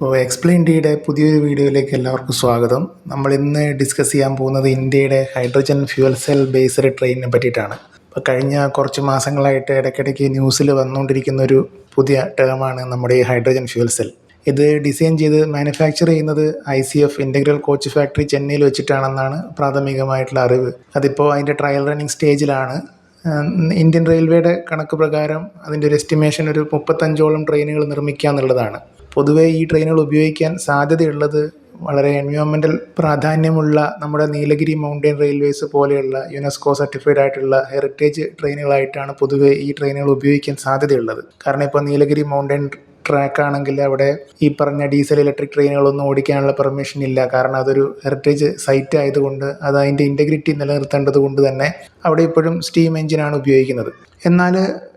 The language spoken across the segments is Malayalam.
അപ്പോൾ എക്സ്പ്ലെയിൻ ഡിയുടെ പുതിയൊരു വീഡിയോയിലേക്ക് എല്ലാവർക്കും സ്വാഗതം. നമ്മൾ ഇന്ന് ഡിസ്കസ് ചെയ്യാൻ പോകുന്നത് ഇന്ത്യയുടെ ഹൈഡ്രജൻ ഫ്യൂൽ സെൽ ബേസ്ഡ് ട്രെയിനിനെ പറ്റിയിട്ടാണ്. അപ്പോൾ കഴിഞ്ഞ കുറച്ച് മാസങ്ങളായിട്ട് ഇടയ്ക്കിടയ്ക്ക് ന്യൂസിൽ വന്നുകൊണ്ടിരിക്കുന്ന ഒരു പുതിയ ടേമാണ് നമ്മുടെ ഈ ഹൈഡ്രജൻ ഫ്യൂൽ സെൽ ഇത് ഡിസൈൻ ചെയ്ത് മാനുഫാക്ചർ ചെയ്യുന്നത് I C F integral coach factory ചെന്നൈയിൽ വെച്ചിട്ടാണെന്നാണ് പ്രാഥമികമായിട്ടുള്ള അറിവ്. അതിപ്പോൾ അതിന്റെ ട്രയൽ റണ്ണിങ് സ്റ്റേജിലാണ് ഇന്ത്യൻ റെയിൽവേയുടെ കണക്ക് പ്രകാരം അതിന്റെ ഒരു എസ്റ്റിമേഷൻ ഒരു മുപ്പത്തഞ്ചോളം ട്രെയിനുകൾ നിർമ്മിക്കുക എന്നുള്ളതാണ്. പൊതുവേ ഈ ട്രെയിനുകൾ ഉപയോഗിക്കാൻ സാധ്യതയുള്ളത് വളരെ എൻവയോൺമെന്റൽ പ്രാധാന്യമുള്ള നമ്മുടെ നീലഗിരി മൗണ്ടൻ റെയിൽവേസ് പോലെയുള്ള യുനെസ്കോ സർട്ടിഫൈഡ് ആയിട്ടുള്ള ഹെറിറ്റേജ് ട്രെയിനുകളായിട്ടാണ് പൊതുവേ ഈ ട്രെയിനുകൾ ഉപയോഗിക്കാൻ സാധ്യതയുള്ളത്. കാരണം ഇപ്പോൾ നീലഗിരി മൗണ്ടൻ ട്രാക്ക് ആണെങ്കിൽ അവിടെ ഈ പറഞ്ഞ ഡീസൽ ഇലക്ട്രിക് ട്രെയിനുകളൊന്നും ഓടിക്കാനുള്ള പെർമിഷൻ ഇല്ല. കാരണം അതൊരു ഹെറിറ്റേജ് സൈറ്റ് ആയതുകൊണ്ട് അത് അതിന്റെ ഇന്റഗ്രിറ്റി നിലനിർത്തേണ്ടത് കൊണ്ട് തന്നെ അവിടെ ഇപ്പോഴും സ്റ്റീം എഞ്ചിനാണ് ഉപയോഗിക്കുന്നത്. എന്നാൽ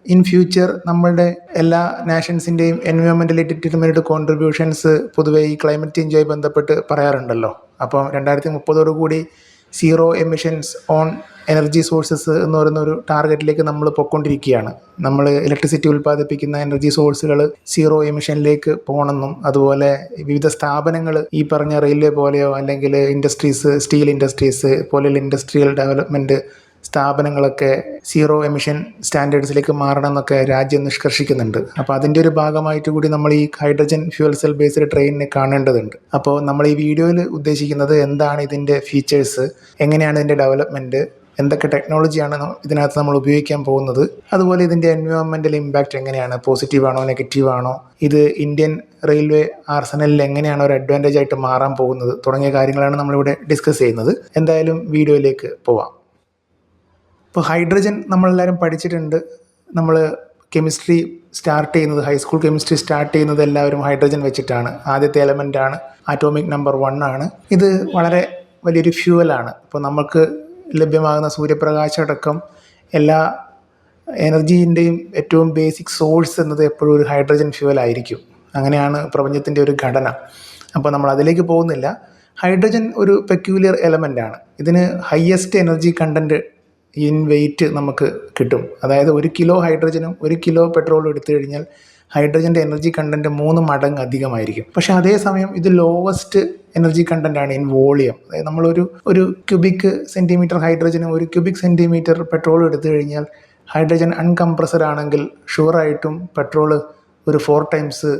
ഇൻ ഫ്യൂച്ചർ നമ്മളുടെ എല്ലാ നാഷൻസിന്റെയും എൻവയോൺമെന്റലി ഡിറ്റർമിനഡ് കോൺട്രിബ്യൂഷൻസ് പൊതുവേ ഈ ക്ലൈമറ്റ് ചേഞ്ചുമായി ബന്ധപ്പെട്ട് പറയാറുണ്ടല്ലോ. അപ്പോൾ രണ്ടായിരത്തി മുപ്പതോടുകൂടി zero emissions on energy sources എന്ന് പറയുന്ന ഒരു ടാർഗറ്റിലേക്ക് നമ്മൾ പൊയ്ക്കൊണ്ടിരിക്കുകയാണ്. നമ്മൾ ഇലക്ട്രിസിറ്റി ഉൽപ്പാദിപ്പിക്കുന്ന എനർജി സോഴ്സുകൾ സീറോ എമിഷനിലേക്ക് പോകണമെന്നും അതുപോലെ വിവിധ സ്ഥാപനങ്ങൾ ഈ പറഞ്ഞ റെയിൽവേ പോലെയോ അല്ലെങ്കിൽ ഇൻഡസ്ട്രീസ് സ്റ്റീൽ ഇൻഡസ്ട്രീസ് പോലെയുള്ള ഇൻഡസ്ട്രിയൽ ഡെവലപ്മെന്റ് സ്ഥാപനങ്ങളൊക്കെ സീറോ എമിഷൻ സ്റ്റാൻഡേർഡ്സിലേക്ക് മാറണം എന്നൊക്കെ രാജ്യം നിഷ്കർഷിക്കുന്നുണ്ട്. അപ്പോൾ അതിന്റെ ഒരു ഭാഗമായിട്ട് കൂടി നമ്മൾ ഈ ഹൈഡ്രജൻ ഫ്യൂൽ സെൽ ബേസ്ഡ് ട്രെയിനിനെ കാണേണ്ടതുണ്ട്. അപ്പോൾ നമ്മൾ ഈ വീഡിയോയിൽ ഉദ്ദേശിക്കുന്നത് എന്താണ് ഇതിന്റെ ഫീച്ചേഴ്സ് എങ്ങനെയാണ് ഇതിന്റെ ഡെവലപ്മെന്റ് എന്തൊക്കെ ടെക്നോളജിയാണ് ഇതിനകത്ത് നമ്മൾ ഉപയോഗിക്കാൻ പോകുന്നത് അതുപോലെ ഇതിന്റെ എൻവയോൺമെന്റൽ ഇമ്പാക്റ്റ് എങ്ങനെയാണ് പോസിറ്റീവ് ആണോ നെഗറ്റീവ് ആണോ ഇത് ഇന്ത്യൻ റെയിൽവേ ആർസനലിൽ എങ്ങനെയാണ് ഒരു അഡ്വാന്റേജ് ആയിട്ട് മാറാൻ പോകുന്നത് തുടങ്ങിയ കാര്യങ്ങളാണ് നമ്മളിവിടെ ഡിസ്കസ് ചെയ്യുന്നത്. എന്തായാലും വീഡിയോയിലേക്ക് പോവാം. ഇപ്പോൾ ഹൈഡ്രജൻ നമ്മളെല്ലാവരും പഠിച്ചിട്ടുണ്ട്. നമ്മൾ കെമിസ്ട്രി സ്റ്റാർട്ട് ചെയ്യുന്നത് ഹൈസ്കൂൾ കെമിസ്ട്രി സ്റ്റാർട്ട് ചെയ്യുന്നത് എല്ലാവരും ഹൈഡ്രജൻ വെച്ചിട്ടാണ്. ആദ്യത്തെ എലമെന്റ് ആണ് ആറ്റോമിക് നമ്പർ വൺ ആണ്. ഇത് വളരെ വലിയൊരു ഫ്യൂവലാണ് ഇപ്പോൾ നമുക്ക് ലഭ്യമാകുന്ന സൂര്യപ്രകാശം അടക്കം എല്ലാ എനർജീന്റെയും ഏറ്റവും ബേസിക് സോഴ്സ് എന്നത് എപ്പോഴും ഒരു ഹൈഡ്രജൻ ഫ്യൂവൽ ആയിരിക്കും. അങ്ങനെയാണ് പ്രപഞ്ചത്തിന്റെ ഒരു ഘടന. അപ്പോൾ നമ്മൾ അതിലേക്ക് പോകുന്നില്ല. ഹൈഡ്രജൻ ഒരു പെക്യൂലിയർ എലമെന്റ് ആണ്. ഇതിന് highest energy content in weight നമുക്ക് കിട്ടും. അതായത് ഒരു കിലോ ഹൈഡ്രജനും ഒരു കിലോ പെട്രോളും എടുത്തു കഴിഞ്ഞാൽ ഹൈഡ്രജന്റെ എനർജി കണ്ടന്റ് മൂന്ന് മടങ്ങ് അധികമായിരിക്കും. പക്ഷേ അതേസമയം ഇത് ലോവസ്റ്റ് എനർജി കണ്ടന്റ് ആണ് ഇൻ വോളിയം. അതായത് നമ്മളൊരു ഒരു ക്യൂബിക് സെന്റിമീറ്റർ ഹൈഡ്രജനും ഒരു ക്യൂബിക് സെന്റിമീറ്റർ പെട്രോളും എടുത്തു കഴിഞ്ഞാൽ ഹൈഡ്രജൻ അൺകംപ്രസഡ് ആണെങ്കിൽ ഷുവറായിട്ടും പെട്രോൾ ഒരു ഫോർ ടൈംസ്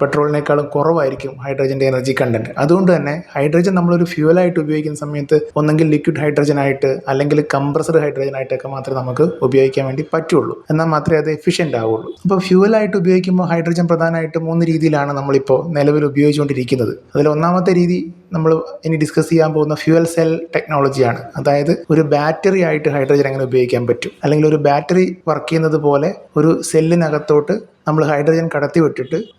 പെട്രോളിനേക്കാളും കുറവായിരിക്കും ഹൈഡ്രജന്റെ എനർജി കണ്ടന്റ് അതുകൊണ്ട് തന്നെ ഹൈഡ്രജൻ നമ്മളൊരു ഫ്യൂവലായിട്ട് ഉപയോഗിക്കുന്ന സമയത്ത് ഒന്നെങ്കിൽ ലിക്വിഡ് ഹൈഡ്രജൻ ആയിട്ട് അല്ലെങ്കിൽ കംപ്രസ്ഡ് ഹൈഡ്രജൻ ആയിട്ടൊക്കെ മാത്രമേ നമുക്ക് ഉപയോഗിക്കാൻ വേണ്ടി പറ്റുള്ളൂ. എന്നാൽ മാത്രമേ അത് എഫിഷ്യന്റ് ആവുള്ളൂ. അപ്പോൾ ഫ്യൂവലായിട്ട് ഉപയോഗിക്കുമ്പോൾ ഹൈഡ്രജൻ പ്രധാനമായിട്ട് മൂന്ന് രീതിയിലാണ് നമ്മളിപ്പോൾ നിലവിൽ ഉപയോഗിച്ചുകൊണ്ടിരിക്കുന്നത്. അതിൽ ഒന്നാമത്തെ രീതി നമ്മൾ ഇനി ഡിസ്കസ് ചെയ്യാൻ പോകുന്ന ഫ്യൂവൽ സെൽ ടെക്നോളജിയാണ്. അതായത് ഒരു ബാറ്ററി ആയിട്ട് ഹൈഡ്രജൻ എങ്ങനെ ഉപയോഗിക്കാൻ പറ്റും? അല്ലെങ്കിൽ ഒരു ബാറ്ററി വർക്ക് ചെയ്യുന്നത് പോലെ ഒരു സെല്ലിനകത്തോട്ട് നമ്മൾ ഹൈഡ്രജൻ കടത്തി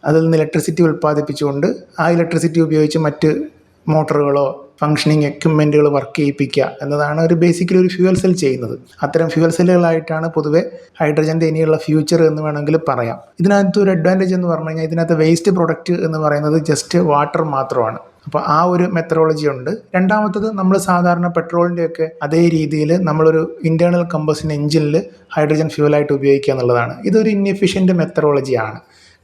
അതിൽ നിന്ന് ഇലക്ട്രിസിറ്റി ഉൽപ്പാദിപ്പിച്ചുകൊണ്ട് ആ ഇലക്ട്രിസിറ്റി ഉപയോഗിച്ച് മറ്റ് മോട്ടറുകളോ ഫങ്ഷനിങ് എക്യുപ്മെന്റുകൾ വർക്ക് ചെയ്യിപ്പിക്കുക എന്നതാണ് ഒരു ബേസിക്കലി ഒരു ഫ്യൂവൽ സെൽ ചെയ്യുന്നത്. അത്തരം ഫ്യൂവൽ സെല്ലുകളായിട്ടാണ് പൊതുവെ ഹൈഡ്രജന്റെ ഇനിയുള്ള ഫ്യൂച്ചർ എന്ന് വേണമെങ്കിൽ പറയാം. ഇതിനകത്ത് ഒരു അഡ്വാന്റേജ് എന്ന് പറഞ്ഞു കഴിഞ്ഞാൽ ഇതിനകത്ത് വേസ്റ്റ് പ്രൊഡക്റ്റ് എന്ന് പറയുന്നത് ജസ്റ്റ് വാട്ടർ മാത്രമാണ്. അപ്പോൾ ആ ഒരു മെത്തഡോളജി ഉണ്ട്. രണ്ടാമത്തത് നമ്മൾ സാധാരണ പെട്രോളിന്റെയൊക്കെ അതേ രീതിയിൽ നമ്മളൊരു ഇന്റേർണൽ കമ്പസിൻ എഞ്ചിനിൽ ഹൈഡ്രജൻ ഫ്യൂവലായിട്ട് ഉപയോഗിക്കുക എന്നുള്ളതാണ്. ഇതൊരു ഇൻഎഫിഷ്യന്റ് മെത്തഡോളജിയാണ്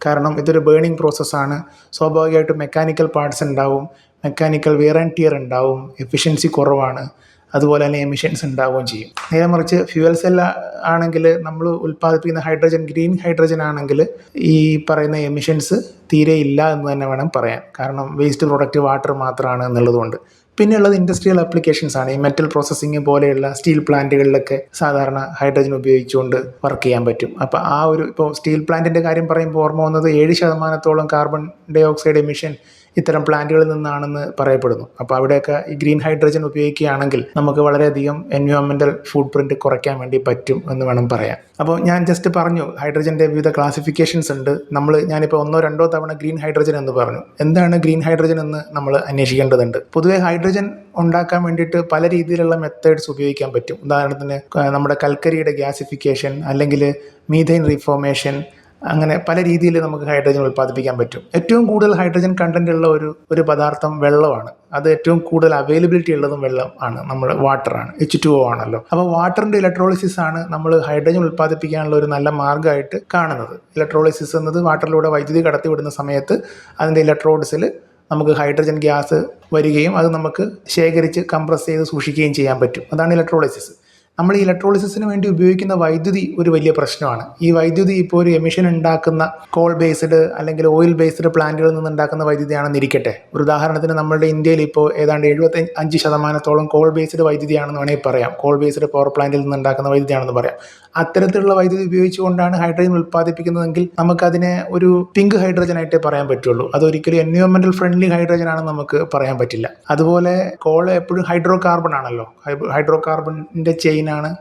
കാരണം ഇതൊരു ബേണിംഗ് പ്രോസസ്സാണ് സ്വാഭാവികമായിട്ടും മെക്കാനിക്കൽ പാർട്സ് ഉണ്ടാവും. മെക്കാനിക്കൽ വിയർ ആൻഡ് ടിയർ ഉണ്ടാവും. എഫിഷ്യൻസി കുറവാണ്. അതുപോലെ തന്നെ എമിഷൻസ് ഉണ്ടാവുകയും ചെയ്യും. നേരെ മറിച്ച് ഫ്യൂവൽ സെൽ ആണെങ്കിൽ നമ്മൾ ഉൽപ്പാദിപ്പിക്കുന്ന ഹൈഡ്രജൻ ഗ്രീൻ ഹൈഡ്രജൻ ആണെങ്കിൽ ഈ പറയുന്ന എമിഷൻസ് തീരെ ഇല്ല എന്ന് തന്നെ വേണം പറയാൻ. കാരണം വേസ്റ്റ് പ്രൊഡക്റ്റ് വാട്ടർ മാത്രമാണ് എന്നുള്ളതുകൊണ്ട്. പിന്നെയുള്ളത് ഇൻഡസ്ട്രിയൽ ആപ്ലിക്കേഷൻസ് ആണ്. ഈ മെറ്റൽ പ്രോസസ്സിങ് പോലെയുള്ള സ്റ്റീൽ പ്ലാന്റുകളിലൊക്കെ സാധാരണ ഹൈഡ്രജൻ ഉപയോഗിച്ചുകൊണ്ട് വർക്ക് ചെയ്യാൻ പറ്റും. അപ്പോൾ ആ ഒരു ഇപ്പോൾ സ്റ്റീൽ പ്ലാന്റിന്റെ കാര്യം പറയുമ്പോൾ ഓർമ്മ വന്നത് ഏഴ് ശതമാനത്തോളം കാർബൺ ഡൈ ഓക്സൈഡ് എമിഷൻ ഇത്തരം പ്ലാന്റുകളിൽ നിന്നാണെന്ന് പറയപ്പെടുന്നു. അപ്പോൾ അവിടെയൊക്കെ ഈ ഗ്രീൻ ഹൈഡ്രജൻ ഉപയോഗിക്കുകയാണെങ്കിൽ നമുക്ക് വളരെയധികം എൻവയോൺമെന്റൽ ഫുഡ് പ്രിന്റ് കുറയ്ക്കാൻ വേണ്ടി പറ്റും എന്ന് വേണം പറയാൻ. അപ്പോൾ ഞാൻ ജസ്റ്റ് പറഞ്ഞു ഹൈഡ്രജന്റെ വിവിധ ക്ലാസിഫിക്കേഷൻസ് ഉണ്ട്. നമ്മൾ ഞാനിപ്പോൾ ഒന്നോ രണ്ടോ തവണ ഗ്രീൻ ഹൈഡ്രജൻ എന്ന് പറഞ്ഞു. എന്താണ് ഗ്രീൻ ഹൈഡ്രജൻ എന്ന് നമ്മൾ അന്വേഷിക്കേണ്ടതുണ്ട്. പൊതുവേ ഹൈഡ്രജൻ ഉണ്ടാക്കാൻ വേണ്ടിയിട്ട് പല രീതിയിലുള്ള മെത്തേഡ്സ് ഉപയോഗിക്കാൻ പറ്റും. ഉദാഹരണത്തിന് നമ്മുടെ കൽക്കരിയുടെ ഗ്യാസിഫിക്കേഷൻ അല്ലെങ്കിൽ മീഥൈൻ റീഫോർമേഷൻ അങ്ങനെ പല രീതിയിൽ നമുക്ക് ഹൈഡ്രജൻ ഉൽപ്പാദിപ്പിക്കാൻ പറ്റും. ഏറ്റവും കൂടുതൽ ഹൈഡ്രജൻ കണ്ടന്റ് ഉള്ള ഒരു ഒരു പദാർത്ഥം വെള്ളമാണ്. അത് ഏറ്റവും കൂടുതൽ അവൈലബിലിറ്റി ഉള്ളതും വെള്ളം ആണ്. നമ്മുടെ വാട്ടറാണ് എച്ച് ടു ഒ ആണല്ലോ. അപ്പോൾ വാട്ടറിന്റെ ഇലക്ട്രോളിസിസ് ആണ് നമ്മൾ ഹൈഡ്രജൻ ഉൽപ്പാദിപ്പിക്കാനുള്ള ഒരു നല്ല മാർഗമായിട്ട് കാണുന്നത്. ഇലക്ട്രോളിസിസ് എന്നത് വാട്ടറിലൂടെ വൈദ്യുതി കടത്തിവിടുന്ന സമയത്ത് അതിന്റെ ഇലക്ട്രോഡ്സിൽ നമുക്ക് ഹൈഡ്രജൻ ഗ്യാസ് വരികയും അത് നമുക്ക് ശേഖരിച്ച് കംപ്രസ് ചെയ്ത് സൂക്ഷിക്കുകയും ചെയ്യാൻ പറ്റും. അതാണ് ഇലക്ട്രോളിസിസ് നമ്മൾ ഈ ഇലക്ട്രോളിസിന് വേണ്ടി ഉപയോഗിക്കുന്ന വൈദ്യുതി ഒരു വലിയ പ്രശ്നമാണ്. ഈ വൈദ്യുതി ഇപ്പോൾ ഒരു എമിഷൻ ഉണ്ടാക്കുന്ന കോൾ ബേസ്ഡ് അല്ലെങ്കിൽ ഓയിൽ ബേസ്ഡ് പ്ലാന്റുകളിൽ നിന്ന് ഉണ്ടാക്കുന്ന വൈദ്യുതിയാണെന്ന് ഇരിക്കട്ടെ. ഒരു ഉദാഹരണത്തിന് നമ്മുടെ ഇന്ത്യയിൽ ഇപ്പോൾ ഏതാണ്ട് എഴുപത്തി അഞ്ച് ശതമാനത്തോളം കോൾ ബേസ്ഡ് വൈദ്യുതിയാണെന്ന് വേണമെങ്കിൽ പറയാം. കോൾ ബേസ്ഡ് പവർ പ്ലാന്റിൽ നിന്ന് ഉണ്ടാക്കുന്ന വൈദ്യുതിയാണെന്ന് പറയാം. അത്തരത്തിലുള്ള വൈദ്യുതി ഉപയോഗിച്ചുകൊണ്ടാണ് ഹൈഡ്രജൻ ഉൽപ്പാദിപ്പിക്കുന്നതെങ്കിൽ നമുക്കതിനെ ഒരു പിങ്ക് ഹൈഡ്രജൻ ആയിട്ടേ പറയാൻ പറ്റുള്ളൂ. അതൊരിക്കലും എൻവയോൺമെന്റൽ ഫ്രണ്ട്ലി ഹൈഡ്രജൻ ആണെന്ന് നമുക്ക് പറയാൻ പറ്റില്ല. അതുപോലെ കോൾ എപ്പോഴും ഹൈഡ്രോ കാർബൺ ആണല്ലോ ഹൈഡ്രോ കാർബണിന്റെ ആണ്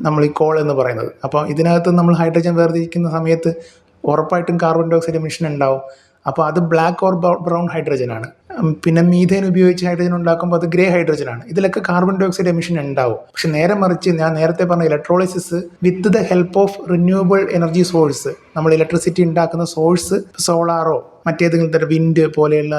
നമ്മൾ ഈ കോൾ എന്ന് പറയുന്നത്. അപ്പോൾ ഇതിനകത്ത് നമ്മൾ ഹൈഡ്രജൻ വേർതിരിക്കുന്ന സമയത്ത് ഉറപ്പായിട്ടും കാർബൺ ഡൈ ഓക്സൈഡ് എമിഷൻ ഉണ്ടാവും. അപ്പോൾ അത് ബ്ലാക്ക് ഓർ ബ്രൗൺ ഹൈഡ്രജൻ ആണ്. പിന്നെ മീഥേൻ ഉപയോഗിച്ച് ഹൈഡ്രജൻ ഉണ്ടാക്കുമ്പോൾ അത് ഗ്രേ ഹൈഡ്രജൻ ആണ്. ഇതിലൊക്കെ കാർബൺ ഡൈ ഓക്സൈഡ് എമിഷൻ ഉണ്ടാവും. പക്ഷെ നേരെ മറിച്ച് ഞാൻ നേരത്തെ പറഞ്ഞ electrolysis with the help of renewable energy source നമ്മൾ ഇലക്ട്രിസിറ്റി ഉണ്ടാക്കുന്ന സോഴ്സ് സോളാറോ മറ്റേതെങ്കിലും തരം വിൻഡ് പോലെയുള്ള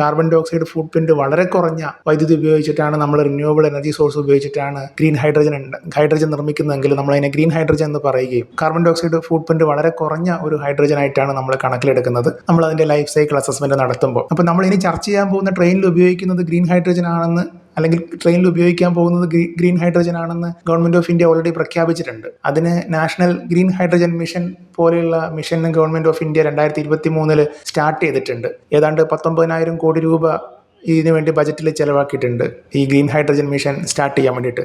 കാർബൺ ഡൈ ഓക്സൈഡ് പ്രിന്റ് വളരെ കുറഞ്ഞ വൈദ്യുതി ഉപയോഗിച്ചിട്ടാണ് നമ്മൾ റിന്യൂവബിൾ എനർജി സോഴ്സ് ഉപയോഗിച്ചിട്ടാണ് ഗ്രീൻ ഹൈഡ്രജൻ ഹൈഡ്രജൻ നിർമ്മിക്കുന്നതെങ്കിൽ നമ്മൾ അതിനെ ഗ്രീൻ ഹൈഡ്രജൻ എന്ന് പറയുകയും കാർബൺ ഡൈ ഓക്സൈഡ് പ്രിന്റ് വളരെ കുറഞ്ഞ ഒരു ഹൈഡ്രജൻ ആയിട്ടാണ് നമ്മൾ കണക്കിലെടുക്കുന്നത്. നമ്മൾ അതിന്റെ ലൈഫ് സൈക്കിൾ അസസ്മെന്റ് നടത്തുമ്പോൾ. അപ്പോൾ നമ്മൾ ഇനി ചർച്ച ചെയ്യാൻ പോകുന്ന ട്രെയിനിൽ ഉപയോഗിക്കുന്നത് ഗ്രീൻ ഹൈഡ്രജൻ ആണെന്ന് അല്ലെങ്കിൽ ട്രെയിനിൽ ഉപയോഗിക്കാൻ പോകുന്നത് ഗ്രീൻ ഹൈഡ്രജൻ ആണെന്ന് ഗവൺമെന്റ് ഓഫ് ഇന്ത്യ ഓൾറെഡി പ്രഖ്യാപിച്ചിട്ടുണ്ട്. അതിന് നാഷണൽ ഗ്രീൻ ഹൈഡ്രജൻ മിഷൻ പോലെയുള്ള മിഷൻ ഗവൺമെന്റ് ഓഫ് ഇന്ത്യ രണ്ടായിരത്തി ഇരുപത്തി സ്റ്റാർട്ട് ചെയ്തിട്ടുണ്ട്. ഏതാണ്ട് പത്തൊമ്പതിനായിരം കോടി രൂപ ഇതിനു വേണ്ടി ബജറ്റിൽ ചിലവാക്കിയിട്ടുണ്ട്. ഈ ഗ്രീൻ ഹൈഡ്രജൻ മിഷൻ സ്റ്റാർട്ട് ചെയ്യാൻ വേണ്ടിയിട്ട്.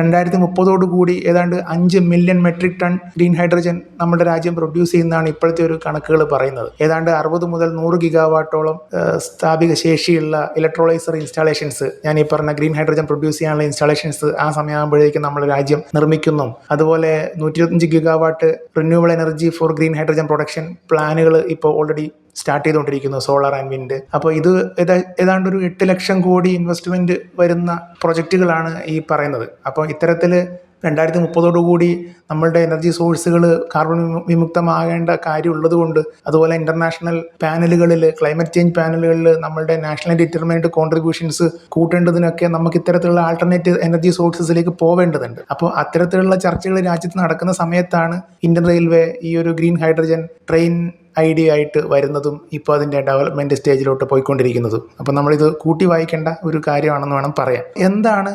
രണ്ടായിരത്തി മുപ്പതോടു കൂടി ഏതാണ്ട് അഞ്ച് million metric tonne green hydrogen നമ്മുടെ രാജ്യം പ്രൊഡ്യൂസ് ചെയ്യുന്നതാണ് ഇപ്പോഴത്തെ ഒരു കണക്കുകൾ പറയുന്നത്. ഏതാണ്ട് അറുപത് മുതൽ നൂറ് ഗിഗാവാട്ടോളം സ്ഥാപിക ശേഷിയുള്ള ഇലക്ട്രോളൈസർ ഇൻസ്റ്റാളേഷൻസ് ഞാൻ ഈ പറഞ്ഞ ഗ്രീൻ ഹൈഡ്രജൻ പ്രൊഡ്യൂസ് ചെയ്യാനുള്ള ഇൻസ്റ്റാളേഷൻസ് ആ സമയമാകുമ്പോഴേക്കും നമ്മുടെ രാജ്യം നിർമ്മിക്കുന്നു. അതുപോലെ നൂറ്റി ഇരുപത്തഞ്ച് gigawatt renewable energy for green hydrogen production പ്ലാനുകൾ ഇപ്പോൾ ഓൾറെഡി സ്റ്റാർട്ട് ചെയ്തുകൊണ്ടിരിക്കുന്നത് സോളാർ ആൻഡ് വിൻഡ് അപ്പോൾ ഇത് ഏതാ- ഏതാണ്ട് ഒരു എട്ട് ലക്ഷം കോടി ഇൻവെസ്റ്റ്മെന്റ് വരുന്ന പ്രൊജക്റ്റുകളാണ് ഈ പറയുന്നത്. അപ്പോൾ ഇത്തരത്തിൽ രണ്ടായിരത്തി മുപ്പതോടുകൂടി നമ്മളുടെ എനർജി സോഴ്സുകൾ കാർബൺ വിമു- വിമുക്തമാകേണ്ട കാര്യം ഉള്ളതുകൊണ്ട് അതുപോലെ ഇന്റർനാഷണൽ പാനലുകളിൽ ക്ലൈമറ്റ് ചേഞ്ച് പാനലുകളിൽ നമ്മളുടെ നാഷണൽ ഡിറ്റർമിനഡ് കോൺട്രിബ്യൂഷൻസ് കൂട്ടേണ്ടതിനൊക്കെ നമുക്ക് ഇത്തരത്തിലുള്ള ആൾട്ടർനേറ്റീവ് എനർജി സോഴ്സസിലേക്ക് പോവേണ്ടതുണ്ട്. അപ്പോൾ അത്തരത്തിലുള്ള ചർച്ചകൾ രാജ്യത്ത് നടക്കുന്ന സമയത്താണ് ഇന്ത്യൻ റെയിൽവേ ഈ ഒരു ഗ്രീൻ ഹൈഡ്രജൻ ട്രെയിൻ ഐഡിയ ആയിട്ട് വരുന്നതും ഇപ്പോൾ അതിന്റെ ഡെവലപ്മെന്റ് സ്റ്റേജിലോട്ട് പോയിക്കൊണ്ടിരിക്കുന്നതും. അപ്പോൾ നമ്മളിത് കൂട്ടി വായിക്കേണ്ട ഒരു കാര്യമാണെന്ന് വേണം പറയാൻ. എന്താണ്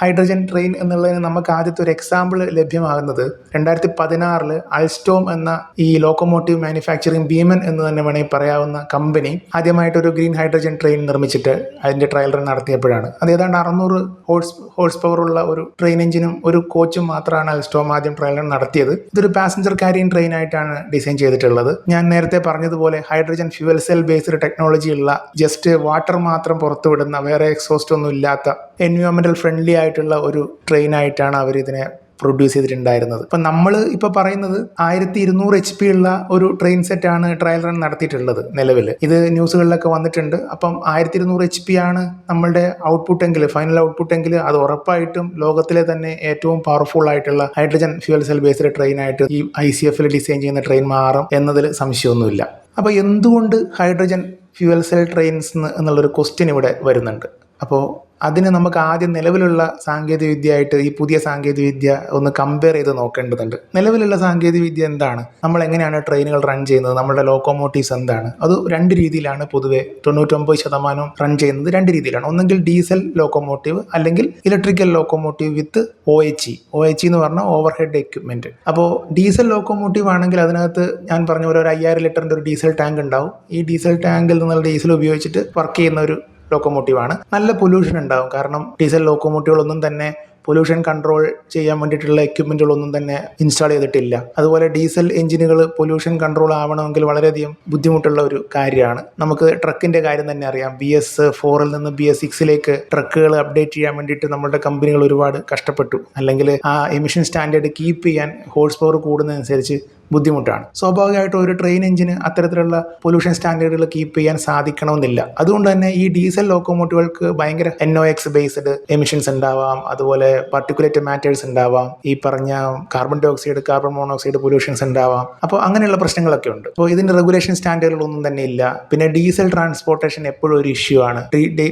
ഹൈഡ്രജൻ ട്രെയിൻ എന്നുള്ളതിന് നമുക്ക് ആദ്യത്തെ ഒരു എക്സാമ്പിൾ ലഭ്യമാകുന്നത് രണ്ടായിരത്തി പതിനാറിൽ അൾസ്റ്റോം എന്ന ഈ ലോക്കോമോട്ടീവ് മാനുഫാക്ചറിങ് ഭീമൻ എന്ന് തന്നെ വേണമെങ്കിൽ പറയാവുന്ന കമ്പനി ആദ്യമായിട്ടൊരു ഗ്രീൻ ഹൈഡ്രജൻ ട്രെയിൻ നിർമ്മിച്ചിട്ട് അതിന്റെ ട്രയൽ റൺ നടത്തിയപ്പോഴാണ്. അത് ഏതാണ്ട് അറുന്നൂറ് ഹോഴ്സ് ഹോഴ്സ് പവർ ഉള്ള ഒരു ട്രെയിൻ എഞ്ചിനും ഒരു കോച്ചും മാത്രമാണ് അൽസ്റ്റോം ആദ്യം ട്രയൽ റൺ നടത്തിയത്. ഇതൊരു പാസഞ്ചർ കാരിയൻ ട്രെയിൻ ആയിട്ടാണ് ഡിസൈൻ ചെയ്തിട്ടുള്ളത്. ഞാൻ നേരത്തെ പറഞ്ഞതുപോലെ hydrogen fuel cell based technology ഉള്ള ജസ്റ്റ് വാട്ടർ മാത്രം പുറത്തുവിടുന്ന വേറെ എക്സോസ്റ്റ് ഒന്നും ഇല്ലാത്ത എൻവയോൺമെന്റൽ ഫ്രണ്ട്ലി ആയിട്ടുള്ള ഒരു ട്രെയിൻ ആയിട്ടാണ് അവർ ഇതിനെ പ്രൊഡ്യൂസ് ചെയ്തിട്ടുണ്ടായിരുന്നത്. അപ്പം നമ്മൾ ഇപ്പോൾ പറയുന്നത് ആയിരത്തി ഇരുന്നൂറ് എച്ച് പി ഉള്ള ഒരു ട്രെയിൻ സെറ്റാണ് ട്രയൽ റൺ നടത്തിയിട്ടുള്ളത് നിലവിൽ ഇത് ന്യൂസുകളിലൊക്കെ വന്നിട്ടുണ്ട്. അപ്പം ആയിരത്തി ഇരുന്നൂറ് എച്ച് പി ആണ് നമ്മളുടെ ഔട്ട്പുട്ട് എങ്കിൽ ഫൈനൽ ഔട്ട്പുട്ട് എങ്കിൽ അത് ഉറപ്പായിട്ടും ലോകത്തിലെ തന്നെ ഏറ്റവും പവർഫുൾ ആയിട്ടുള്ള hydrogen fuel cell based train ആയിട്ട് ഈ ഐ സി എഫിൽ ഡിസൈൻ ചെയ്യുന്ന ട്രെയിൻ മാറും എന്നതിൽ സംശയമൊന്നുമില്ല. അപ്പോൾ എന്തുകൊണ്ട് ഹൈഡ്രജൻ ഫ്യൂവൽ സെൽ ട്രെയിൻസ് എന്നുള്ളൊരു ക്വസ്റ്റ്യൻ ഇവിടെ വരുന്നുണ്ട്. അപ്പോൾ അതിന് നമുക്ക് ആദ്യം നിലവിലുള്ള സാങ്കേതിക വിദ്യയായിട്ട് ഈ പുതിയ സാങ്കേതിക വിദ്യ ഒന്ന് കമ്പയർ ചെയ്ത് നോക്കേണ്ടതുണ്ട്. നിലവിലുള്ള സാങ്കേതിക വിദ്യ എന്താണ്? നമ്മൾ എങ്ങനെയാണ് ട്രെയിനുകൾ റൺ ചെയ്യുന്നത്? നമ്മുടെ ലോക്കോമോട്ടീവ്സ് എന്താണ്? അത് രണ്ട് രീതിയിലാണ് പൊതുവെ തൊണ്ണൂറ്റൊമ്പത് ശതമാനം റൺ ചെയ്യുന്നത്. രണ്ട് രീതിയിലാണ്. ഒന്നെങ്കിൽ ഡീസൽ ലോക്കോമോട്ടീവ് അല്ലെങ്കിൽ electrical locomotive with O H E O H എന്ന് പറഞ്ഞാൽ ഓവർ ഹെഡ് എക്യുപ്മെന്റ് അപ്പോൾ ഡീസൽ ലോക്കോമോട്ടീവ് ആണെങ്കിൽ അതിനകത്ത് ഞാൻ പറഞ്ഞ പോലെ ഒരു അയ്യായിരം ലിറ്ററിന്റെ ഒരു ഡീസൽ ടാങ്ക് ഉണ്ടാവും. ഈ ഡീസൽ ടാങ്കിൽ നിന്നുള്ള ഡീസൽ ഉപയോഗിച്ചിട്ട് വർക്ക് ചെയ്യുന്ന ഒരു ലോക്കോമോട്ടീവാണ് നല്ല പൊല്യൂഷൻ ഉണ്ടാകും കാരണം ഡീസൽ ലോക്കോമോട്ടീവുകളൊന്നും തന്നെ പൊല്യൂഷൻ കൺട്രോൾ ചെയ്യാൻ വേണ്ടിയിട്ടുള്ള എക്യുപ്മെന്റുകളൊന്നും തന്നെ ഇൻസ്റ്റാൾ ചെയ്തിട്ടില്ല. അതുപോലെ ഡീസൽ എഞ്ചിനുകൾ പൊല്യൂഷൻ കൺട്രോൾ ആവണമെങ്കിൽ വളരെയധികം ബുദ്ധിമുട്ടുള്ള ഒരു കാര്യമാണ്. നമുക്ക് ട്രക്കിന്റെ കാര്യം തന്നെ അറിയാം. ബി എസ് ഫോറിൽ നിന്ന് ബി എസ് സിക്സിലേക്ക് ട്രക്കുകൾ അപ്ഡേറ്റ് ചെയ്യാൻ വേണ്ടിയിട്ട് നമ്മുടെ കമ്പനികൾ ഒരുപാട് കഷ്ടപ്പെട്ടു. അല്ലെങ്കിൽ ആ എമിഷൻ സ്റ്റാൻഡേർഡ് കീപ്പ് ചെയ്യാൻ ഹോഴ്സ് പവർ കൂടുന്നതനുസരിച്ച് ബുദ്ധിമുട്ടാണ്. സ്വാഭാവികമായിട്ടും ഒരു ട്രെയിൻ എഞ്ചിന് അത്തരത്തിലുള്ള പൊല്യൂഷൻ സ്റ്റാൻഡേർഡുകൾ കീപ്പ് ചെയ്യാൻ സാധിക്കണമെന്നില്ല. അതുകൊണ്ട് തന്നെ ഈ ഡീസൽ ലോക്കോമോട്ടീവുകൾക്ക് ഭയങ്കര N O X based emissions ഉണ്ടാവാം. അതുപോലെ പർട്ടിക്കുലേറ്റ് മാറ്റേഴ്സ് ഉണ്ടാവാം. ഈ പറഞ്ഞ carbon dioxide carbon monoxide pollutions ഉണ്ടാവാം. അപ്പോൾ അങ്ങനെയുള്ള പ്രശ്നങ്ങളൊക്കെ ഉണ്ട്. അപ്പോൾ ഇതിന്റെ റെഗുലേഷൻ സ്റ്റാൻഡേർഡുകളൊന്നും തന്നെ ഇല്ല. പിന്നെ ഡീസൽ ട്രാൻസ്പോർട്ടേഷൻ എപ്പോഴും ഒരു ഇഷ്യൂ ആണ്.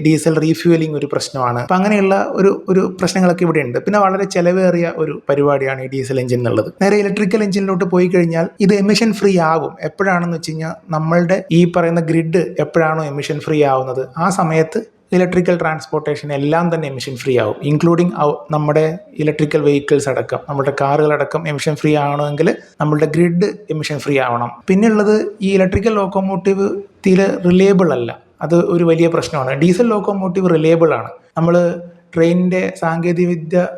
ഡീസൽ റീഫ്യൂലിംഗ് ഒരു പ്രശ്നമാണ്. അപ്പം അങ്ങനെയുള്ള ഒരു ഒരു പ്രശ്നങ്ങളൊക്കെ ഇവിടെ ഉണ്ട്. പിന്നെ വളരെ ചെലവേറിയ ഒരു പരിപാടിയാണ് ഈ ഡീസൽ എഞ്ചിൻ എന്നുള്ളത്. നേരെ ഇലക്ട്രിക്കൽ എഞ്ചിനിലോട്ട് പോയി കഴിഞ്ഞാൽ ഇത് എമിഷൻ ഫ്രീ ആകും എപ്പോഴാണെന്ന് വെച്ച് കഴിഞ്ഞാൽ നമ്മളുടെ ഈ പറയുന്ന ഗ്രിഡ് എപ്പോഴാണോ എമിഷൻ ഫ്രീ ആവുന്നത്? ആ സമയത്ത് ഇലക്ട്രിക്കൽ ട്രാൻസ്പോർട്ടേഷൻ എല്ലാം തന്നെ എമിഷൻ ഫ്രീ ആവും. ഇൻക്ലൂഡിങ് നമ്മുടെ ഇലക്ട്രിക്കൽ വെഹിക്കിൾസ് അടക്കം നമ്മുടെ കാറുകൾ അടക്കം എമിഷൻ ഫ്രീ ആവണമെങ്കിൽ നമ്മളുടെ ഗ്രിഡ് എമിഷൻ ഫ്രീ ആവണം. പിന്നെയുള്ളത് ഈ ഇലക്ട്രിക്കൽ ലോക്കോമോട്ടീവ് തീരെ റിലയബിൾ അല്ല. അത് ഒരു വലിയ പ്രശ്നമാണ്. ഡീസൽ ലോക്കോമോട്ടീവ് റിലയബിൾ ആണ്. നമ്മൾ ട്രെയിനിന്റെ സാങ്കേതികവിദ്യ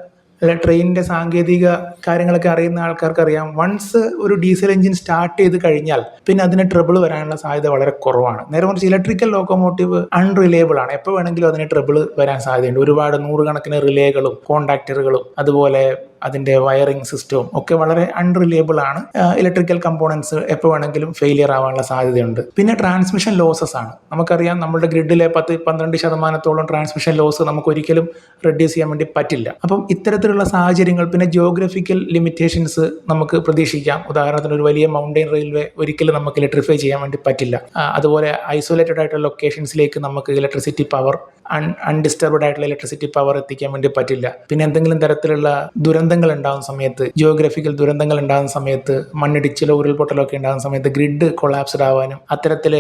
അല്ല ട്രെയിനിന്റെ സാങ്കേതിക കാര്യങ്ങളൊക്കെ അറിയുന്ന ആൾക്കാർക്ക് അറിയാം വൺസ് ഒരു ഡീസൽ എഞ്ചിൻ സ്റ്റാർട്ട് ചെയ്ത് കഴിഞ്ഞാൽ പിന്നെ അതിന് ട്രബിൾ വരാനുള്ള സാധ്യത വളരെ കുറവാണ്. നേരെ മറിച്ച് ഇലക്ട്രിക്കൽ ലോക്കോമോട്ടീവ് അൺറിലയബിൾ ആണ്. എപ്പോൾ വേണമെങ്കിലും അതിന് ട്രബിൾ വരാൻ സാധ്യതയുണ്ട്. ഒരുപാട് നൂറുകണക്കിന് റിലേകളും കോണ്ടാക്ടറുകളും അതുപോലെ അതിന്റെ വയറിംഗ് സിസ്റ്റവും ഒക്കെ വളരെ അൺറിലയബിൾ ആണ്. ഇലക്ട്രിക്കൽ കമ്പോണൻസ് എപ്പോൾ വേണമെങ്കിലും ഫെയിലിയർ ആവാനുള്ള സാധ്യതയുണ്ട്. പിന്നെ ട്രാൻസ്മിഷൻ ലോസസ് ആണ്. നമുക്കറിയാം നമ്മുടെ ഗ്രിഡിലെ പത്ത് പന്ത്രണ്ട് ശതമാനത്തോളം ട്രാൻസ്മിഷൻ ലോസ് നമുക്ക് ഒരിക്കലും റെഡ്യൂസ് ചെയ്യാൻ വേണ്ടി പറ്റില്ല. അപ്പം ഇത്തരത്തിലുള്ള സാഹചര്യങ്ങൾ പിന്നെ ജിയോഗ്രഫിക്കൽ ലിമിറ്റേഷൻസ് നമുക്ക് പ്രതീക്ഷിക്കാം. ഉദാഹരണത്തിന് ഒരു വലിയ മൗണ്ടെയിൻ റെയിൽവേ ഒരിക്കലും നമുക്ക് ഇലക്ട്രിഫൈ ചെയ്യാൻ വേണ്ടി പറ്റില്ല. അതുപോലെ ഐസൊലേറ്റഡ് ആയിട്ടുള്ള ലൊക്കേഷൻസിലേക്ക് നമുക്ക് ഇലക്ട്രിസിറ്റി പവർ അൺ അൺഡിസ്റ്റർബ്ഡ് ആയിട്ടുള്ള ഇലക്ട്രിസിറ്റി പവർ എത്തിക്കാൻ വേണ്ടി പറ്റില്ല. പിന്നെ എന്തെങ്കിലും തരത്തിലുള്ള ദുരന്തങ്ങൾ ഉണ്ടാകുന്ന സമയത്ത് ജിയോഗ്രഫിക്കൽ ദുരന്തങ്ങൾ ഉണ്ടാകുന്ന സമയത്ത് മണ്ണിടിച്ചിലോ ഉരുൾപൊട്ടലോ ഒക്കെ ഉണ്ടാകുന്ന സമയത്ത് ഗ്രിഡ് കൊളാപ്സ്ഡ് ആവാനും അത്തരത്തിൽ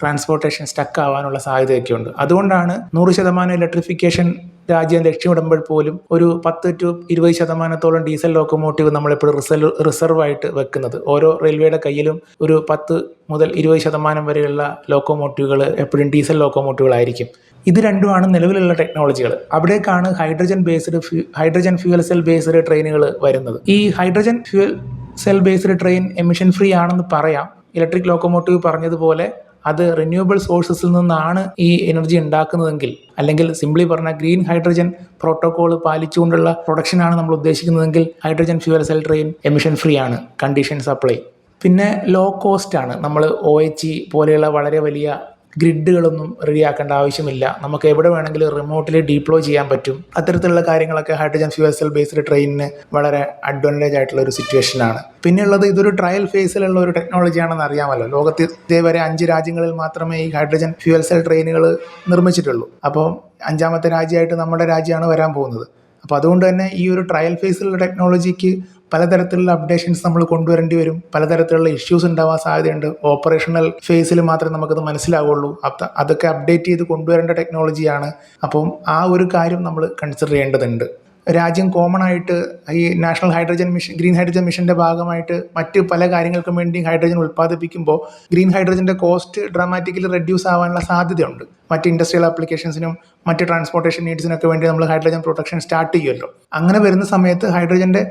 ട്രാൻസ്പോർട്ടേഷൻ സ്റ്റക്ക് ആവാനുള്ള സാധ്യതയൊക്കെ ഉണ്ട്. അതുകൊണ്ടാണ് നൂറ് ശതമാനം ഇലക്ട്രിഫിക്കേഷൻ രാജ്യം ലക്ഷ്യമിടുമ്പോൾ പോലും ഒരു പത്ത് ടു ഇരുപത് ശതമാനത്തോളം ഡീസൽ ലോക്കോമോട്ടീവ് നമ്മളെപ്പോഴും റിസർവ് റിസർവ് ആയിട്ട് വെക്കുന്നത്. ഓരോ റെയിൽവേയുടെ കയ്യിലും ഒരു പത്ത് മുതൽ ഇരുപത് ശതമാനം വരെയുള്ള ലോക്കോമോട്ടീവുകൾ എപ്പോഴും ഡീസൽ ലോക്കോമോട്ടീവുകളായിരിക്കും ഇത് രണ്ടുമാണ് നിലവിലുള്ള ടെക്നോളജികൾ അവിടേക്കാണ് hydrogen based hydrogen fuel cell based ട്രെയിനുകൾ വരുന്നത്. ഈ hydrogen fuel cell based train emission free ആണെന്ന് പറയാം. ഇലക്ട്രിക് ലോക്കോമോട്ടീവ് പറഞ്ഞതുപോലെ അത് റിന്യൂവബിൾ സോഴ്സസിൽ നിന്നാണ് ഈ എനർജി ഉണ്ടാക്കുന്നതെങ്കിൽ അല്ലെങ്കിൽ സിംപ്ലി പറഞ്ഞാൽ ഗ്രീൻ ഹൈഡ്രജൻ പ്രോട്ടോകോൾ പാലിച്ചുകൊണ്ടുള്ള പ്രൊഡക്ഷനാണ് നമ്മൾ ഉദ്ദേശിക്കുന്നതെങ്കിൽ hydrogen fuel cell train emission free ആണ് കണ്ടീഷൻ സപ്ലൈ പിന്നെ ലോ കോസ്റ്റ് ആണ്. നമ്മൾ ഒ എച്ച് പോലെയുള്ള വളരെ വലിയ ഗ്രിഡുകളൊന്നും റെഡിയാക്കേണ്ട ആവശ്യമില്ല. നമുക്ക് എവിടെ വേണമെങ്കിലും റിമോട്ടിൽ ഡീപ്ലോയ് ചെയ്യാൻ പറ്റും. അത്തരത്തിലുള്ള കാര്യങ്ങളൊക്കെ ഹൈഡ്രജൻ ഫ്യൂവൽ സെൽ ബേസ്ഡ് ട്രെയിനിന് വളരെ അഡ്വാന്റേജ് ആയിട്ടുള്ള ഒരു സിറ്റുവേഷനാണ് പിന്നെയുള്ളത് ഇതൊരു ട്രയൽ ഫേസിലുള്ള ഒരു ടെക്നോളജിയാണെന്ന് അറിയാമല്ലോ. ലോകത്ത് ഇതേവരെ അഞ്ച് രാജ്യങ്ങളിൽ മാത്രമേ ഈ ഹൈഡ്രജൻ ഫ്യൂവൽ സെൽ ട്രെയിനുകൾ നിർമ്മിച്ചിട്ടുള്ളൂ. അപ്പോൾ അഞ്ചാമത്തെ രാജ്യമായിട്ട് നമ്മുടെ രാജ്യമാണ് വരാൻ പോകുന്നത്. അപ്പോൾ അതുകൊണ്ട് തന്നെ ഈ ഒരു ട്രയൽ ഫേസിലുള്ള ടെക്നോളജിക്ക് പലതരത്തിലുള്ള അപ്ഡേഷൻസ് നമ്മൾ കൊണ്ടുവരേണ്ടി വരും. പലതരത്തിലുള്ള ഇഷ്യൂസ് ഉണ്ടാവാൻ സാധ്യതയുണ്ട്. ഓപ്പറേഷണൽ ഫേസിൽ മാത്രമേ നമുക്കത് മനസ്സിലാവുള്ളൂ. അതൊക്കെ അപ്ഡേറ്റ് ചെയ്ത് കൊണ്ടുവരേണ്ട ടെക്നോളജിയാണ് അപ്പം ആ ഒരു കാര്യം നമ്മൾ കൺസിഡർ ചെയ്യേണ്ടതുണ്ട്. രാജ്യം കോമൺ ആയിട്ട് ഈ national hydrogen mission green hydrogen മിഷന്റെ ഭാഗമായിട്ട് മറ്റ് പല കാര്യങ്ങൾക്കും വേണ്ടി ഹൈഡ്രജൻ ഉൽപ്പാദിപ്പിക്കുമ്പോൾ ഗ്രീൻ ഹൈഡ്രജന്റെ കോസ്റ്റ് ഡ്രാമാറ്റിക്കലി റെഡ്യൂസ് ആവാനുള്ള സാധ്യതയുണ്ട്. മറ്റ് ഇൻഡസ്ട്രിയൽ ആപ്ലിക്കേഷൻസിനും മറ്റ് ട്രാൻസ്പോർട്ടേഷൻ നീഡ്സിനൊക്കെ വേണ്ടി നമ്മൾ ഹൈഡ്രജൻ പ്രൊഡക്ഷൻ സ്റ്റാർട്ട് ചെയ്യുമല്ലോ. അങ്ങനെ വരുന്ന സമയത്ത് ഹൈഡ്രജന്റെ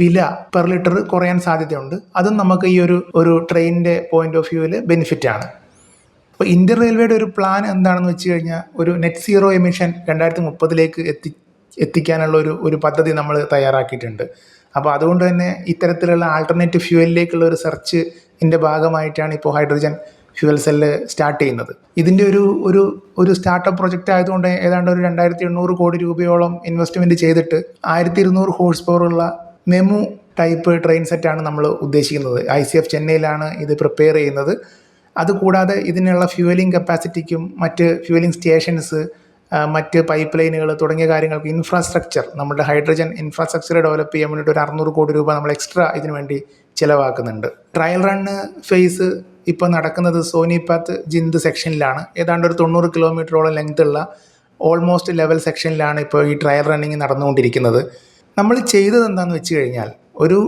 വില പെർ ലിറ്റർ കുറയാൻ സാധ്യതയുണ്ട്. അതും നമുക്ക് ഈ ഒരു ഒരു ട്രെയിനിന്റെ പോയിന്റ് ഓഫ് വ്യൂവിൽ ബെനിഫിറ്റ് ആണ്. അപ്പോൾ ഇന്ത്യൻ റെയിൽവേയുടെ ഒരു പ്ലാൻ എന്താണെന്ന് വെച്ച് കഴിഞ്ഞാൽ ഒരു നെറ്റ് സീറോ എമിഷൻ രണ്ടായിരത്തി മുപ്പതിലേക്ക് എത്തി എത്തിക്കാനുള്ള ഒരു ഒരു പദ്ധതി നമ്മൾ തയ്യാറാക്കിയിട്ടുണ്ട്. അപ്പോൾ അതുകൊണ്ട് തന്നെ ഇത്തരത്തിലുള്ള ആൾട്ടർനേറ്റീവ് ഫ്യൂവലിലേക്കുള്ള ഒരു സെർച്ചിന്റെ ഭാഗമായിട്ടാണ് ഇപ്പോൾ ഹൈഡ്രജൻ ഫ്യൂവൽ സെല്ല് സ്റ്റാർട്ട് ചെയ്യുന്നത്. ഇതിന്റെ ഒരു ഒരു ഒരു സ്റ്റാർട്ടപ്പ് പ്രൊജക്റ്റ് ആയതുകൊണ്ട് ഏതാണ്ട് ഒരു രണ്ടായിരത്തി എണ്ണൂറ് കോടി രൂപയോളം ഇൻവെസ്റ്റ്മെന്റ് ചെയ്തിട്ട് ആയിരത്തി ഇരുന്നൂറ് ഹോഴ്സ് പവറുള്ള മെമു ടൈപ്പ് ട്രെയിൻ സെറ്റാണ് നമ്മൾ ഉദ്ദേശിക്കുന്നത്. ഐ സി എഫ് ചെന്നൈയിലാണ് ഇത് പ്രിപ്പയർ ചെയ്യുന്നത്. അതുകൂടാതെ ഇതിനുള്ള ഫ്യൂവലിംഗ് കപ്പാസിറ്റിക്കും മറ്റ് ഫ്യൂവലിംഗ് സ്റ്റേഷൻസ് മറ്റ് പൈപ്പ് ലൈനുകൾ തുടങ്ങിയ കാര്യങ്ങൾക്ക് ഇൻഫ്രാസ്ട്രക്ചർ നമ്മുടെ ഹൈഡ്രജൻ ഇൻഫ്രാസ്ട്രക്ചർ ഡെവലപ്പ് ചെയ്യാൻ വേണ്ടിയിട്ട് ഒരു അറുന്നൂറ് കോടി രൂപ നമ്മൾ എക്സ്ട്രാ ഇതിനു വേണ്ടി ചിലവാക്കുന്നുണ്ട്. ട്രയൽ റണ്ണ് ഫേസ് ഇപ്പോൾ നടക്കുന്നത് സോനിപാത്ത് ജിന്ദ് സെക്ഷനിലാണ് ഏതാണ്ട് ഒരു തൊണ്ണൂറ് കിലോമീറ്ററോളം ലെങ്ത് ഉള്ള ഓൾമോസ്റ്റ് ലെവൽ സെക്ഷനിലാണ് ഇപ്പോൾ ഈ ട്രയൽ റണ്ണിങ് നടന്നുകൊണ്ടിരിക്കുന്നത്. നമ്മൾ ചെയ്തത് എന്താണെന്ന് വെച്ച് കഴിഞ്ഞാൽ ഒരു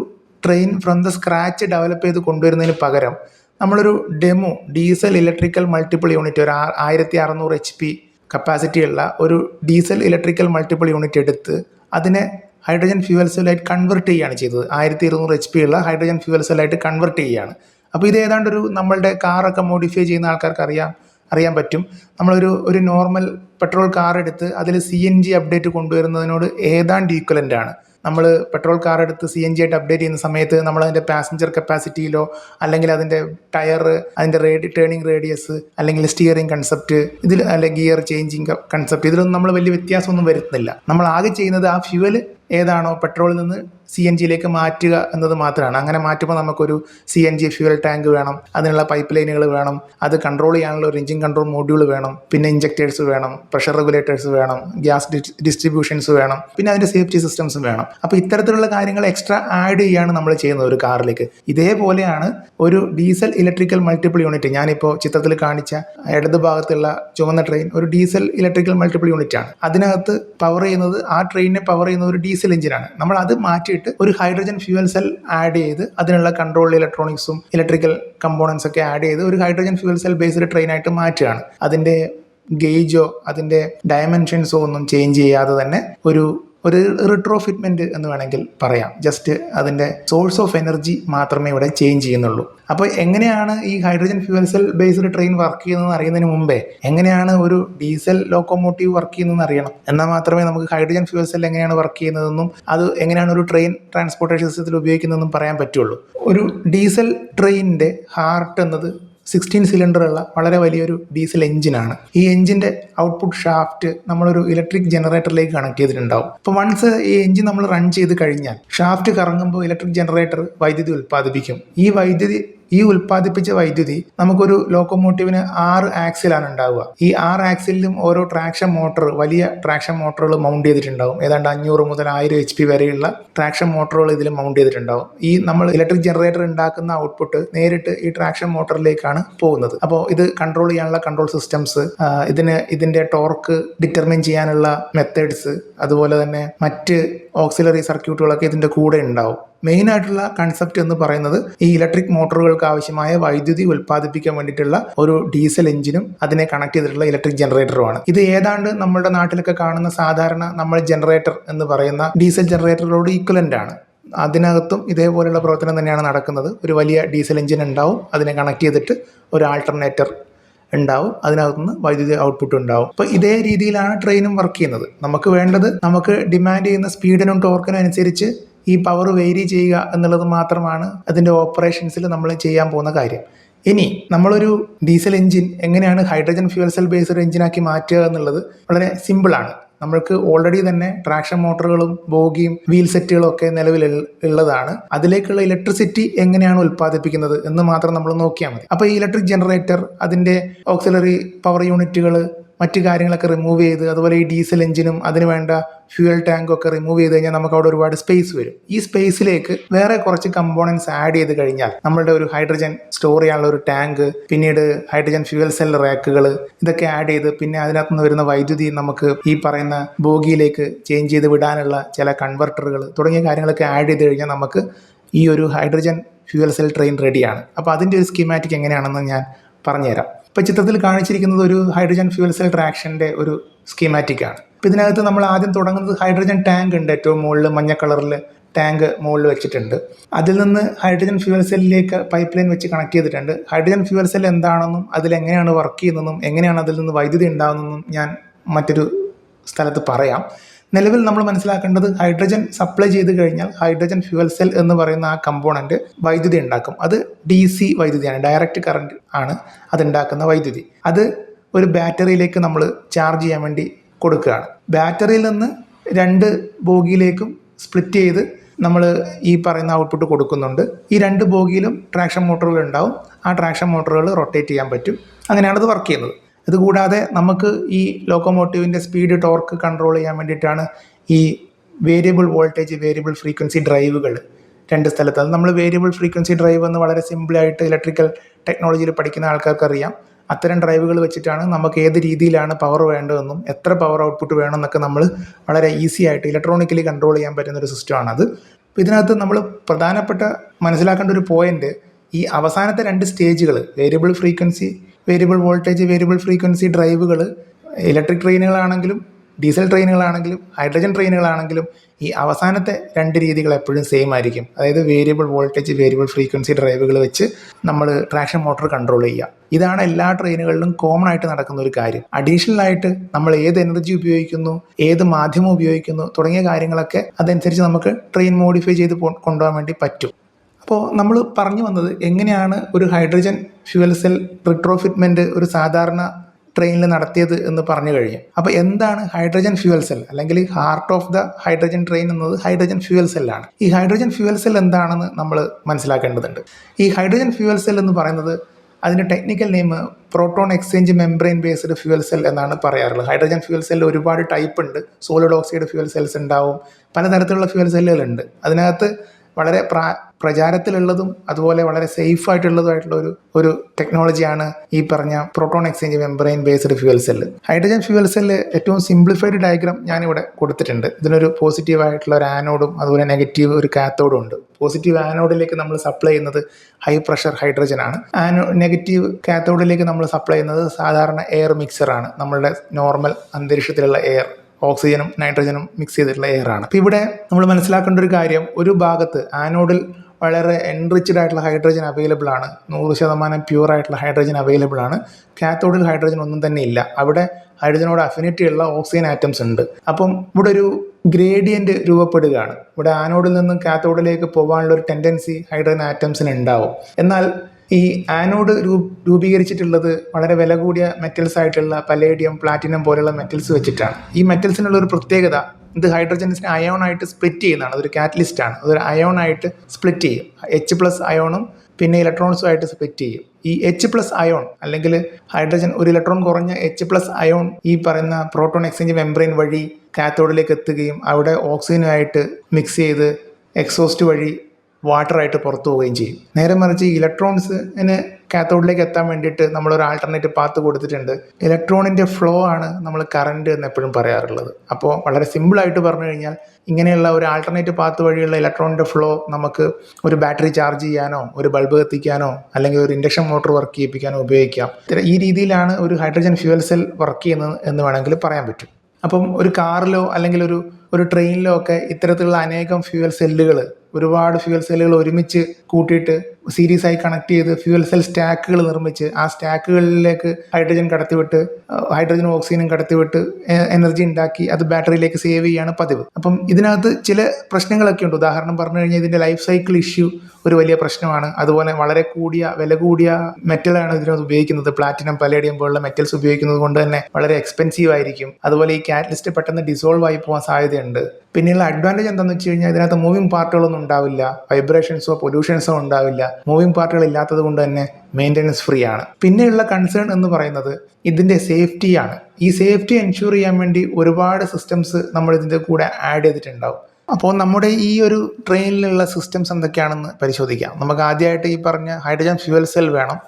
train from the scratch develop ചെയ്ത് കൊണ്ടുവരുന്നതിന് പകരം നമ്മളൊരു demo diesel electrical multiple unit ഒരു ആയിരത്തി അറുന്നൂറ് എച്ച് പി കപ്പാസിറ്റി ഉള്ള ഒരു ഡീസൽ ഇലക്ട്രിക്കൽ മൾട്ടിപ്പിൾ യൂണിറ്റ് എടുത്ത് അതിനെ ഹൈഡ്രജൻ ഫ്യൂവൽ സെല്ലായിട്ട് കൺവെർട്ട് ചെയ്യുകയാണ് ചെയ്തത്. ആയിരത്തി ഇരുന്നൂറ് എച്ച് പി ഉള്ള ഹൈഡ്രജൻ ഫ്യൂവൽ സെല്ലായിട്ട് കൺവെർട്ട് ചെയ്യുകയാണ് അപ്പോൾ ഇത് ഏതാണ്ട് ഒരു നമ്മളുടെ കാറൊക്കെ മോഡിഫൈ ചെയ്യുന്ന ആൾക്കാർക്ക് അറിയാം അറിയാൻ പറ്റും. നമ്മളൊരു ഒരു നോർമൽ പെട്രോൾ കാർ എടുത്ത് അതിൽ സി എൻ ജി അപ്ഡേറ്റ് കൊണ്ടുവരുന്നതിനോട് ഏതാണ്ട് ഈക്വലന്റ് ആണ്. നമ്മൾ പെട്രോൾ കാർ എടുത്ത് സി എൻ ജി ആയിട്ട് അപ്ഡേറ്റ് ചെയ്യുന്ന സമയത്ത് നമ്മൾ അതിന്റെ പാസഞ്ചർ കപ്പാസിറ്റിയിലോ അല്ലെങ്കിൽ അതിന്റെ ടയർ അതിന്റെ റേഡി ടേണിംഗ് റേഡിയസ് അല്ലെങ്കിൽ സ്റ്റിയറിംഗ് കൺസെപ്റ്റ് ഇതിൽ അല്ലെങ്കിൽ ഗിയർ ചേഞ്ചിങ് കൺസെപ്റ്റ് ഇതിലൊന്നും നമ്മൾ വലിയ വ്യത്യാസമൊന്നും വരുത്തുന്നില്ല. നമ്മൾ ആകെ ചെയ്യുന്നത് ആ ഫ്യൂവൽ ഏതാണോ പെട്രോളിൽ നിന്ന് സി എൻ ജിയിലേക്ക് മാറ്റുക എന്നത് മാത്രമാണ്. അങ്ങനെ മാറ്റുമ്പോൾ നമുക്കൊരു C N G fuel tank വേണം അതിനുള്ള പൈപ്പ് ലൈനുകൾ വേണം അത് കൺട്രോൾ ചെയ്യാനുള്ള ഒരു എഞ്ചിൻ കൺട്രോൾ മോഡ്യൂൾ വേണം പിന്നെ ഇഞ്ചക്ടേഴ്സ് വേണം പ്രഷർ റെഗുലേറ്റേഴ്സ് വേണം ഗ്യാസ് ഡിസ്ട്രിബ്യൂഷൻസ് വേണം പിന്നെ അതിന്റെ സേഫ്റ്റി സിസ്റ്റംസും വേണം. അപ്പോൾ ഇത്തരത്തിലുള്ള കാര്യങ്ങൾ എക്സ്ട്രാ ആഡ് ചെയ്യാണ് നമ്മൾ ചെയ്യുന്നത് ഒരു കാറിലേക്ക് ഇതേപോലെയാണ് ഒരു ഡീസൽ ഇലക്ട്രിക്കൽ മൾട്ടിപ്പിൾ യൂണിറ്റ് ഞാനിപ്പോൾ ചിത്രത്തിൽ കാണിച്ച ഇടത് ഭാഗത്തുള്ള ചുവന്ന ട്രെയിൻ ഒരു ഡീസൽ ഇലക്ട്രിക്കൽ മൾട്ടിപ്പിൾ യൂണിറ്റ് ആണ്. അതിനകത്ത് പവർ ചെയ്യുന്നത് ആ ട്രെയിനിനെ പവർ ചെയ്യുന്ന ഒരു ഡീസൽ എഞ്ചിനാണ്. നമ്മൾ അത് മാറ്റിയിട്ട് ഒരു ഹൈഡ്രജൻ ഫ്യൂവൽ സെൽ ആഡ് ചെയ്ത് അതിനുള്ള കൺട്രോൾ ഇലക്ട്രോണിക്സും ഇലക്ട്രിക്കൽ കമ്പോണൻസ് ഒക്കെ ആഡ് ചെയ്ത് ഒരു hydrogen fuel cell based train ആയിട്ട് മാറ്റുകയാണ്. അതിന്റെ ഗേജോ അതിന്റെ ഡയമെൻഷൻസോ ഒന്നും ചേഞ്ച് ചെയ്യാതെ തന്നെ ഒരു ഒരു റിട്രോഫിറ്റ്മെന്റ് എന്ന് വേണമെങ്കിൽ പറയാം. ജസ്റ്റ് അതിന്റെ സോഴ്സ് ഓഫ് എനർജി മാത്രമേ ഇവിടെ ചേഞ്ച് ചെയ്യുന്നുള്ളൂ. അപ്പോൾ എങ്ങനെയാണ് ഈ hydrogen fuel cell based train work ചെയ്യുന്നതെന്ന് അറിയുന്നതിന് മുമ്പേ എങ്ങനെയാണ് ഒരു ഡീസൽ ലോക്കോമോട്ടീവ് വർക്ക് ചെയ്യുന്നതെന്ന് അറിയണം. എന്നാൽ മാത്രമേ നമുക്ക് ഹൈഡ്രജൻ ഫ്യൂവൽ സെൽ എങ്ങനെയാണ് വർക്ക് ചെയ്യുന്നതെന്നും അത് എങ്ങനെയാണ് ഒരു ട്രെയിൻ ട്രാൻസ്പോർട്ടേഷൻ സിസ്റ്റത്തിൽ ഉപയോഗിക്കുന്നതെന്നും പറയാൻ പറ്റുള്ളൂ. ഒരു ഡീസൽ ട്രെയിനിന്റെ ഹാർട്ട് എന്നത് സിക്സ്റ്റീൻ സിലിണ്ടറുള്ള വളരെ വലിയൊരു ഡീസൽ എഞ്ചിനാണ്. ഈ എഞ്ചിന്റെ ഔട്ട്പുട്ട് ഷാഫ്റ്റ് നമ്മളൊരു ഇലക്ട്രിക് ജനറേറ്ററിലേക്ക് കണക്ട് ചെയ്തിട്ടുണ്ടാവും. അപ്പോൾ വൺസ് ഈ എഞ്ചിൻ നമ്മൾ റൺ ചെയ്ത് കഴിഞ്ഞാൽ ഷാഫ്റ്റ് കറങ്ങുമ്പോൾ ഇലക്ട്രിക് ജനറേറ്റർ വൈദ്യുതി ഉൽപ്പാദിപ്പിക്കും. ഈ വൈദ്യുതി ഈ ഉൽപ്പാദിപ്പിച്ച വൈദ്യുതി നമുക്കൊരു ലോക്കോമോട്ടീവിന് ആറ് ആക്സിലാണ് ഉണ്ടാവുക. ഈ ആറ് ആക്സിലും ഓരോ ട്രാക്ഷൻ മോട്ടോർ വലിയ ട്രാക്ഷൻ മോട്ടോറുകൾ മൗണ്ട് ചെയ്തിട്ടുണ്ടാവും. ഏതാണ്ട് അഞ്ഞൂറ് മുതൽ ആയിരം എച്ച് പി വരെയുള്ള ട്രാക്ഷൻ മോട്ടോറുകൾ ഇതിൽ മൗണ്ട് ചെയ്തിട്ടുണ്ടാവും. ഈ നമ്മൾ ഇലക്ട്രിക് ജനറേറ്റർ ഉണ്ടാക്കുന്ന ഔട്ട്പുട്ട് നേരിട്ട് ഈ ട്രാക്ഷൻ മോട്ടറിലേക്കാണ് പോകുന്നത്. അപ്പോൾ ഇത് കൺട്രോൾ ചെയ്യാനുള്ള കൺട്രോൾ സിസ്റ്റംസ് ഇതിന് ഇതിന്റെ ടോർക്ക് ഡിറ്റർമിൻ ചെയ്യാനുള്ള മെത്തേഡ്സ് അതുപോലെ തന്നെ മറ്റ് ഓക്സിലറി സർക്യൂട്ടുകളൊക്കെ ഇതിന്റെ കൂടെ ഉണ്ടാവും. മെയിൻ ആയിട്ടുള്ള കൺസെപ്റ്റ് എന്ന് പറയുന്നത് ഈ ഇലക്ട്രിക് മോട്ടോറുകൾക്ക് ആവശ്യമായ വൈദ്യുതി ഉൽപ്പാദിപ്പിക്കാൻ വേണ്ടിയിട്ടുള്ള ഒരു ഡീസൽ എഞ്ചിനും അതിനെ കണക്ട് ചെയ്തിട്ടുള്ള ഇലക്ട്രിക് ജനറേറ്ററുമാണ് ഇത് ഏതാണ്ട് നമ്മുടെ നാട്ടിലൊക്കെ കാണുന്ന സാധാരണ നമ്മൾ ജനറേറ്റർ എന്ന് പറയുന്ന ഡീസൽ ജനറേറ്ററോട് ഈക്വലന്റ് ആണ്. അതിനകത്തും ഇതേപോലെയുള്ള പ്രവർത്തനം തന്നെയാണ് നടക്കുന്നത്. ഒരു വലിയ ഡീസൽ എഞ്ചിൻ ഉണ്ടാവും അതിനെ കണക്ട് ചെയ്തിട്ട് ഒരു ആൾട്ടർനേറ്റർ ഉണ്ടാവും അതിനകത്തുനിന്ന് വൈദ്യുതി ഔട്ട്പുട്ട് ഉണ്ടാവും. അപ്പോൾ ഇതേ രീതിയിലാണ് ട്രെയിനും വർക്ക് ചെയ്യുന്നത്. നമുക്ക് വേണ്ടത് നമുക്ക് ഡിമാൻഡ് ചെയ്യുന്ന സ്പീഡിനും ടോർക്കിനും അനുസരിച്ച് ഈ പവർ വേരി ചെയ്യുക എന്നുള്ളത് മാത്രമാണ് അതിന്റെ ഓപ്പറേഷൻസിൽ നമ്മൾ ചെയ്യാൻ പോകുന്ന കാര്യം. ഇനി നമ്മളൊരു ഡീസൽ എഞ്ചിൻ എങ്ങനെയാണ് ഹൈഡ്രജൻ ഫ്യൂൽ സെൽ ബേസ്ഡ് എഞ്ചിനാക്കി മാറ്റുക എന്നുള്ളത് വളരെ സിമ്പിളാണ് നമ്മൾക്ക് ഓൾറെഡി തന്നെ ട്രാക്ഷൻ മോട്ടറുകളും ബോഗിയും വീൽ സെറ്റുകളും ഒക്കെ നിലവിൽ ഉള്ളതാണ്. അതിലേക്കുള്ള ഇലക്ട്രിസിറ്റി എങ്ങനെയാണ് ഉൽപ്പാദിപ്പിക്കുന്നത് എന്ന് മാത്രം നമ്മൾ നോക്കിയാൽ മതി. അപ്പോൾ ഈ ഇലക്ട്രിക് ജനറേറ്റർ അതിന്റെ ഓക്സിലറി പവർ യൂണിറ്റുകൾ മറ്റു കാര്യങ്ങളൊക്കെ റിമൂവ് ചെയ്ത് അതുപോലെ ഈ ഡീസൽ എഞ്ചിനും അതിന് വേണ്ട ഫ്യൂവൽ ടാങ്കും ഒക്കെ റിമൂവ് ചെയ്ത് കഴിഞ്ഞാൽ നമുക്ക് അവിടെ ഒരുപാട് സ്പേസ് വരും. ഈ സ്പേസിലേക്ക് വേറെ കുറച്ച് കമ്പോണൻസ് ആഡ് ചെയ്ത് കഴിഞ്ഞാൽ നമ്മളുടെ ഒരു ഹൈഡ്രജൻ സ്റ്റോർ ചെയ്യാനുള്ള ഒരു ടാങ്ക് പിന്നീട് ഹൈഡ്രജൻ ഫ്യൂവൽ സെൽ റാക്കുകൾ ഇതൊക്കെ ആഡ് ചെയ്ത് പിന്നെ അതിനകത്ത് നിന്ന് വരുന്ന വൈദ്യുതി നമുക്ക് ഈ പറയുന്ന ബോഗിയിലേക്ക് ചേഞ്ച് ചെയ്ത് വിടാനുള്ള ചില കൺവെർട്ടറുകൾ തുടങ്ങിയ കാര്യങ്ങളൊക്കെ ആഡ് ചെയ്ത് കഴിഞ്ഞാൽ നമുക്ക് ഈ ഒരു ഹൈഡ്രജൻ ഫ്യൂവൽ സെൽ ട്രെയിൻ റെഡിയാണ് അപ്പോൾ അതിന്റെ ഒരു സ്കീമാറ്റിക് എങ്ങനെയാണെന്ന് ഞാൻ പറഞ്ഞുതരാം. ഇപ്പോൾ ചിത്രത്തിൽ കാണിച്ചിരിക്കുന്നത് ഒരു ഹൈഡ്രജൻ ഫ്യൂൽ സെൽ ട്രാക്ഷന്റെ ഒരു സ്കീമാറ്റിക് ആണ്. അപ്പോൾ ഇതിനകത്ത് നമ്മൾ ആദ്യം തുടങ്ങുന്നത് ഹൈഡ്രജൻ ടാങ്ക് ഉണ്ട് ഏറ്റവും മുകളിൽ മഞ്ഞ കളറിൽ ടാങ്ക് മുകളിൽ വെച്ചിട്ടുണ്ട്. അതിൽ നിന്ന് ഹൈഡ്രജൻ ഫ്യൂവൽ സെല്ലിലേക്ക് പൈപ്പ് ലൈൻ വെച്ച് കണക്ട് ചെയ്തിട്ടുണ്ട്. ഹൈഡ്രജൻ ഫ്യൂവൽ സെൽ എന്താണെന്നും അതിൽ എങ്ങനെയാണ് വർക്ക് ചെയ്യുന്നതെന്നും എങ്ങനെയാണ് അതിൽ നിന്ന് വൈദ്യുതി ഉണ്ടാകുന്നതെന്നും ഞാൻ മറ്റൊരു സ്ഥലത്ത് പറയാം. നിലവിൽ നമ്മൾ മനസ്സിലാക്കേണ്ടത് ഹൈഡ്രജൻ സപ്ലൈ ചെയ്ത് കഴിഞ്ഞാൽ ഹൈഡ്രജൻ ഫ്യൂവൽ സെൽ എന്ന് പറയുന്ന ആ കമ്പോണന്റ് വൈദ്യുതി ഉണ്ടാക്കും. അത് ഡി സി വൈദ്യുതിയാണ് ഡയറക്റ്റ് കറണ്ട് ആണ് അതുണ്ടാക്കുന്ന വൈദ്യുതി. അത് ഒരു ബാറ്ററിയിലേക്ക് നമ്മൾ ചാർജ് ചെയ്യാൻ വേണ്ടി കൊടുക്കുകയാണ്. ബാറ്ററിയിൽ നിന്ന് രണ്ട് ബോഗിയിലേക്കും സ്പ്ലിറ്റ് ചെയ്ത് നമ്മൾ ഈ പറയുന്ന ഔട്ട്പുട്ട് കൊടുക്കുന്നുണ്ട്. ഈ രണ്ട് ബോഗിയിലും ട്രാക്ഷൻ മോട്ടോറുകൾ ഉണ്ടാവും. ആ ട്രാക്ഷൻ മോട്ടോറുകൾ റൊട്ടേറ്റ് ചെയ്യാൻ പറ്റും. അങ്ങനെയാണ് അത് വർക്ക് ചെയ്യുന്നത്. ഇതുകൂടാതെ നമുക്ക് ഈ ലോക്കോമോട്ടീവിന്റെ സ്പീഡ് ടോർക്ക് കൺട്രോൾ ചെയ്യാൻ വേണ്ടിയിട്ടാണ് ഈ വേരിയബിൾ വോൾട്ടേജ് വേരിയബിൾ ഫ്രീക്വൻസി ഡ്രൈവുകൾ രണ്ട് സ്ഥലത്ത്. അത് നമ്മൾ വേരിയബിൾ ഫ്രീക്വൻസി ഡ്രൈവ് എന്ന് വളരെ സിമ്പിളായിട്ട് ഇലക്ട്രിക്കൽ ടെക്നോളജിയിൽ പഠിക്കുന്ന ആൾക്കാർക്കറിയാം. അത്തരം ഡ്രൈവുകൾ വെച്ചിട്ടാണ് നമുക്ക് ഏത് രീതിയിലാണ് പവർ വേണ്ടതെന്നും എത്ര പവർ ഔട്ട്പുട്ട് വേണമെന്നൊക്കെ നമ്മൾ വളരെ ഈസി ആയിട്ട് ഇലക്ട്രോണിക്കലി കൺട്രോൾ ചെയ്യാൻ പറ്റുന്ന ഒരു സിസ്റ്റമാണ് അത്. ഇതിനകത്ത് നമ്മൾ പ്രധാനപ്പെട്ട മനസ്സിലാക്കേണ്ട ഒരു പോയിന്റ് ഈ അവസാനത്തെ രണ്ട് സ്റ്റേജുകൾ variable frequency variable voltage variable frequency ഡ്രൈവുകൾ electric ട്രെയിനുകളാണെങ്കിലും ഡീസൽ ട്രെയിനുകളാണെങ്കിലും ഹൈഡ്രജൻ ട്രെയിനുകളാണെങ്കിലും ഈ അവസാനത്തെ രണ്ട് രീതികൾ എപ്പോഴും സെയിം ആയിരിക്കും. അതായത് വേരിയബിൾ വോൾട്ടേജ് വേരിയബിൾ ഫ്രീക്വൻസി ഡ്രൈവുകൾ വെച്ച് നമ്മൾ ട്രാക്ഷൻ മോട്ടോർ കൺട്രോൾ ചെയ്യുക. ഇതാണ് എല്ലാ ട്രെയിനുകളിലും കോമൺ ആയിട്ട് നടക്കുന്ന ഒരു കാര്യം. അഡീഷണൽ ആയിട്ട് നമ്മൾ ഏത് എനർജി ഉപയോഗിക്കുന്നു ഏത് മാധ്യമം ഉപയോഗിക്കുന്നു തുടങ്ങിയ കാര്യങ്ങളൊക്കെ അതനുസരിച്ച് നമുക്ക് ട്രെയിൻ മോഡിഫൈ ചെയ്ത് കൊണ്ടുപോകാൻ വേണ്ടി പറ്റും. അപ്പോൾ നമ്മൾ പറഞ്ഞു വന്നത് എങ്ങനെയാണ് ഒരു ഹൈഡ്രജൻ ഫ്യൂവൽ സെൽ റിട്രോഫിറ്റ്മെന്റ് ഒരു സാധാരണ ട്രെയിനിൽ നടത്തിയത് എന്ന് പറഞ്ഞു കഴിഞ്ഞു. അപ്പോൾ എന്താണ് ഹൈഡ്രജൻ ഫ്യൂവൽ സെൽ? അല്ലെങ്കിൽ heart of the hydrogen train എന്നത് ഹൈഡ്രജൻ ഫ്യൂവൽ സെല്ലാണ് ഈ ഹൈഡ്രജൻ ഫ്യൂവൽ സെൽ എന്താണെന്ന് നമ്മൾ മനസ്സിലാക്കേണ്ടതുണ്ട്. ഈ ഹൈഡ്രജൻ ഫ്യൂവൽ സെൽ എന്ന് പറയുന്നത് അതിന്റെ technical name proton exchange membrane based fuel cell എന്നാണ് പറയാറുള്ളത്. ഹൈഡ്രജൻ ഫ്യൂവൽ സെല്ലിൽ ഒരുപാട് ടൈപ്പ് ഉണ്ട്. സോളിഡ് ഓക്സൈഡ് ഫ്യൂവൽ സെൽസ് ഉണ്ടാവും. പലതരത്തിലുള്ള ഫ്യൂവൽ സെല്ലുകളുണ്ട് അതിനകത്ത് വളരെ പ്രാ പ്രചാരത്തിലുള്ളതും അതുപോലെ വളരെ സേഫ് ആയിട്ടുള്ളതുമായിട്ടുള്ള ഒരു ഒരു ടെക്നോളജിയാണ് ഈ പറഞ്ഞ proton exchange membrane based fuel cell hydrogen fuel cell ഏറ്റവും സിംപ്ലിഫൈഡ് ഡയഗ്രാം ഞാനിവിടെ കൊടുത്തിട്ടുണ്ട്. ഇതിനൊരു പോസിറ്റീവ് ആയിട്ടുള്ള ഒരു ആനോഡും അതുപോലെ നെഗറ്റീവ് ഒരു കാത്തോഡും ഉണ്ട്. പോസിറ്റീവ് ആനോഡിലേക്ക് നമ്മൾ സപ്ലൈ ചെയ്യുന്നത് ഹൈ പ്രഷർ ഹൈഡ്രജൻ ആണ്. ആനോ നെഗറ്റീവ് കാത്തോഡിലേക്ക് നമ്മൾ സപ്ലൈ ചെയ്യുന്നത് സാധാരണ എയർ മിക്സർ ആണ്. നമ്മളുടെ നോർമൽ അന്തരീക്ഷത്തിലുള്ള എയർ ഓക്സിജനും നൈട്രജനും മിക്സ് ചെയ്തിട്ടുള്ള എയർ ആണ്. അപ്പോൾ ഇവിടെ നമ്മൾ മനസ്സിലാക്കേണ്ട ഒരു കാര്യം ഒരു ഭാഗത്ത് ആനോഡിൽ വളരെ എൻറിച്ച്ഡ് ആയിട്ടുള്ള ഹൈഡ്രജൻ അവൈലബിൾ ആണ്. നൂറ് ശതമാനം പ്യൂർ ആയിട്ടുള്ള ഹൈഡ്രജൻ അവൈലബിൾ ആണ്. കാത്തോഡിൽ ഹൈഡ്രജൻ ഒന്നും തന്നെ ഇല്ല. അവിടെ ഹൈഡ്രജനോട് അഫിനിറ്റി ഉള്ള ഓക്സിജൻ ആറ്റംസ് ഉണ്ട്. അപ്പം ഇവിടെ ഒരു ഗ്രേഡിയന്റ് രൂപപ്പെടുകയാണ്. ഇവിടെ ആനോഡിൽ നിന്നും കാത്തോഡിലേക്ക് പോകാനുള്ള ഒരു ടെൻഡൻസി ഹൈഡ്രജൻ ആറ്റംസിന് ഉണ്ടാവും. എന്നാൽ ഈ ആനോഡ് രൂപീകരിച്ചിട്ടുള്ളത് വളരെ വില കൂടിയ മെറ്റൽസ് ആയിട്ടുള്ള പലേഡിയം പ്ലാറ്റിനം പോലെയുള്ള മെറ്റൽസ് വെച്ചിട്ടാണ്. ഈ മെറ്റൽസിനുള്ള ഒരു പ്രത്യേകത ഇത് ഹൈഡ്രജൻസിനെ അയോണായിട്ട് സ്പ്ലിറ്റ് ചെയ്യുന്നതാണ്. അതൊരു കാറ്റലിസ്റ്റ് ആണ്. അതൊരു അയോൺ ആയിട്ട് സ്പ്ലിറ്റ് ചെയ്യും. എച്ച് പ്ലസ് അയോണും പിന്നെ ഇലക്ട്രോൺസും ആയിട്ട് സ്പ്ലിറ്റ് ചെയ്യും. ഈ എച്ച് പ്ലസ് അയോൺ അല്ലെങ്കിൽ ഹൈഡ്രജൻ ഒരു ഇലക്ട്രോൺ കുറഞ്ഞ എച്ച് പ്ലസ് അയോൺ ഈ പറയുന്ന പ്രോട്ടോൺ എക്സ്ചേഞ്ച് മെംബ്രെയിൻ വഴി കാത്തോഡിലേക്ക് എത്തുകയും അവിടെ ഓക്സിജനുമായിട്ട് മിക്സ് ചെയ്ത് എക്സോസ്റ്റ് വഴി വാട്ടറായിട്ട് പുറത്തു പോവുകയും ചെയ്യും. നേരെ മറിച്ച് ഇലക്ട്രോൺസിന് കാത്തോഡിലേക്ക് എത്താൻ വേണ്ടിയിട്ട് നമ്മളൊരു ആൾട്ടർനേറ്റ് പാത്ത് കൊടുത്തിട്ടുണ്ട്. ഇലക്ട്രോണിന്റെ ഫ്ലോ ആണ് നമ്മൾ കറണ്ട് എന്ന് എപ്പോഴും പറയാറുള്ളത്. അപ്പോൾ വളരെ സിമ്പിളായിട്ട് പറഞ്ഞു കഴിഞ്ഞാൽ ഇങ്ങനെയുള്ള ഒരു ആൾട്ടർനേറ്റ് പാത്ത് വഴിയുള്ള ഇലക്ട്രോണിന്റെ ഫ്ലോ നമുക്ക് ഒരു ബാറ്ററി ചാർജ് ചെയ്യാനോ ഒരു ബൾബ് കത്തിക്കാനോ അല്ലെങ്കിൽ ഒരു ഇൻഡക്ഷൻ മോട്ടോർ വർക്ക് ചെയ്യിപ്പിക്കാനോ ഉപയോഗിക്കാം. ഈ രീതിയിലാണ് ഒരു ഹൈഡ്രജൻ ഫ്യൂവൽ സെൽ വർക്ക് ചെയ്യുന്നത് എന്ന് വേണമെങ്കിൽ പറയാൻ പറ്റും. അപ്പം ഒരു കാറിലോ അല്ലെങ്കിൽ ഒരു ഒരു ട്രെയിനിലോ ഒക്കെ ഇത്തരത്തിലുള്ള അനേകം ഫ്യൂവൽ സെല്ലുകൾ ഒരുപാട് ഫ്യൂവൽ സെല്ലുകൾ ഒരുമിച്ച് കൂട്ടിയിട്ട് സീരീസ് ആയി കണക്ട് ചെയ്ത് ഫ്യൂവൽ സെൽ സ്റ്റാക്കുകൾ നിർമ്മിച്ച് ആ സ്റ്റാക്കുകളിലേക്ക് ഹൈഡ്രജൻ കടത്തിവിട്ട് ഹൈഡ്രജൻ ഓക്സിജനും കടത്തിവിട്ട് എനർജി ഉണ്ടാക്കി അത് ബാറ്ററിയിലേക്ക് സേവ് ചെയ്യാണ് പതിവ്. അപ്പം ഇതിനകത്ത് ചില പ്രശ്നങ്ങളൊക്കെ ഉണ്ട്. ഉദാഹരണം പറഞ്ഞു കഴിഞ്ഞാൽ ഇതിന്റെ ലൈഫ് സൈക്കിൾ ഇഷ്യൂ ഒരു വലിയ പ്രശ്നമാണ്. അതുപോലെ വളരെ കൂടിയ വില കൂടിയ മെറ്റലാണ് ഇതിനകത്ത് ഉപയോഗിക്കുന്നത്. പ്ലാറ്റിനം പലേഡിയം പോലുള്ള മെറ്റൽസ് ഉപയോഗിക്കുന്നത് കൊണ്ട് തന്നെ വളരെ എക്സ്പെൻസീവ് ആയിരിക്കും. അതുപോലെ ഈ കാറ്റലിസ്റ്റ് പെട്ടെന്ന് ഡിസോൾവ് ആയി പോകാൻ സാധ്യതയുണ്ട്. പിന്നെയുള്ള അഡ്വാന്റേജ് എന്താണെന്ന് വെച്ച് കഴിഞ്ഞാൽ ഇതിനകത്ത് മൂവിങ് പാർട്ടുകളൊന്നും ഉണ്ടാവില്ല. വൈബ്രേഷൻസോ പൊല്യൂഷൻസോ ഉണ്ടാവില്ല. മൂവിങ് പാർട്ടുകൾ ഇല്ലാത്തത് കൊണ്ട് തന്നെ മെയിന്റനൻസ് ഫ്രീ ആണ്. പിന്നെയുള്ള കൺസേൺ എന്ന് പറയുന്നത് ഇതിന്റെ സേഫ്റ്റിയാണ് ഈ സേഫ്റ്റി എൻഷുർ ചെയ്യാൻ വേണ്ടി ഒരുപാട് സിസ്റ്റംസ് നമ്മൾ ഇതിന്റെ കൂടെ ആഡ് ചെയ്തിട്ടുണ്ടാവും. അപ്പോൾ നമ്മുടെ ഈ ഒരു ട്രെയിനിലുള്ള സിസ്റ്റംസ് എന്തൊക്കെയാണെന്ന് പരിശോധിക്കാം. നമുക്ക് ആദ്യമായിട്ട് ഈ പറഞ്ഞ ഹൈഡ്രജൻ ഫ്യൂവൽ സെൽ വേണം.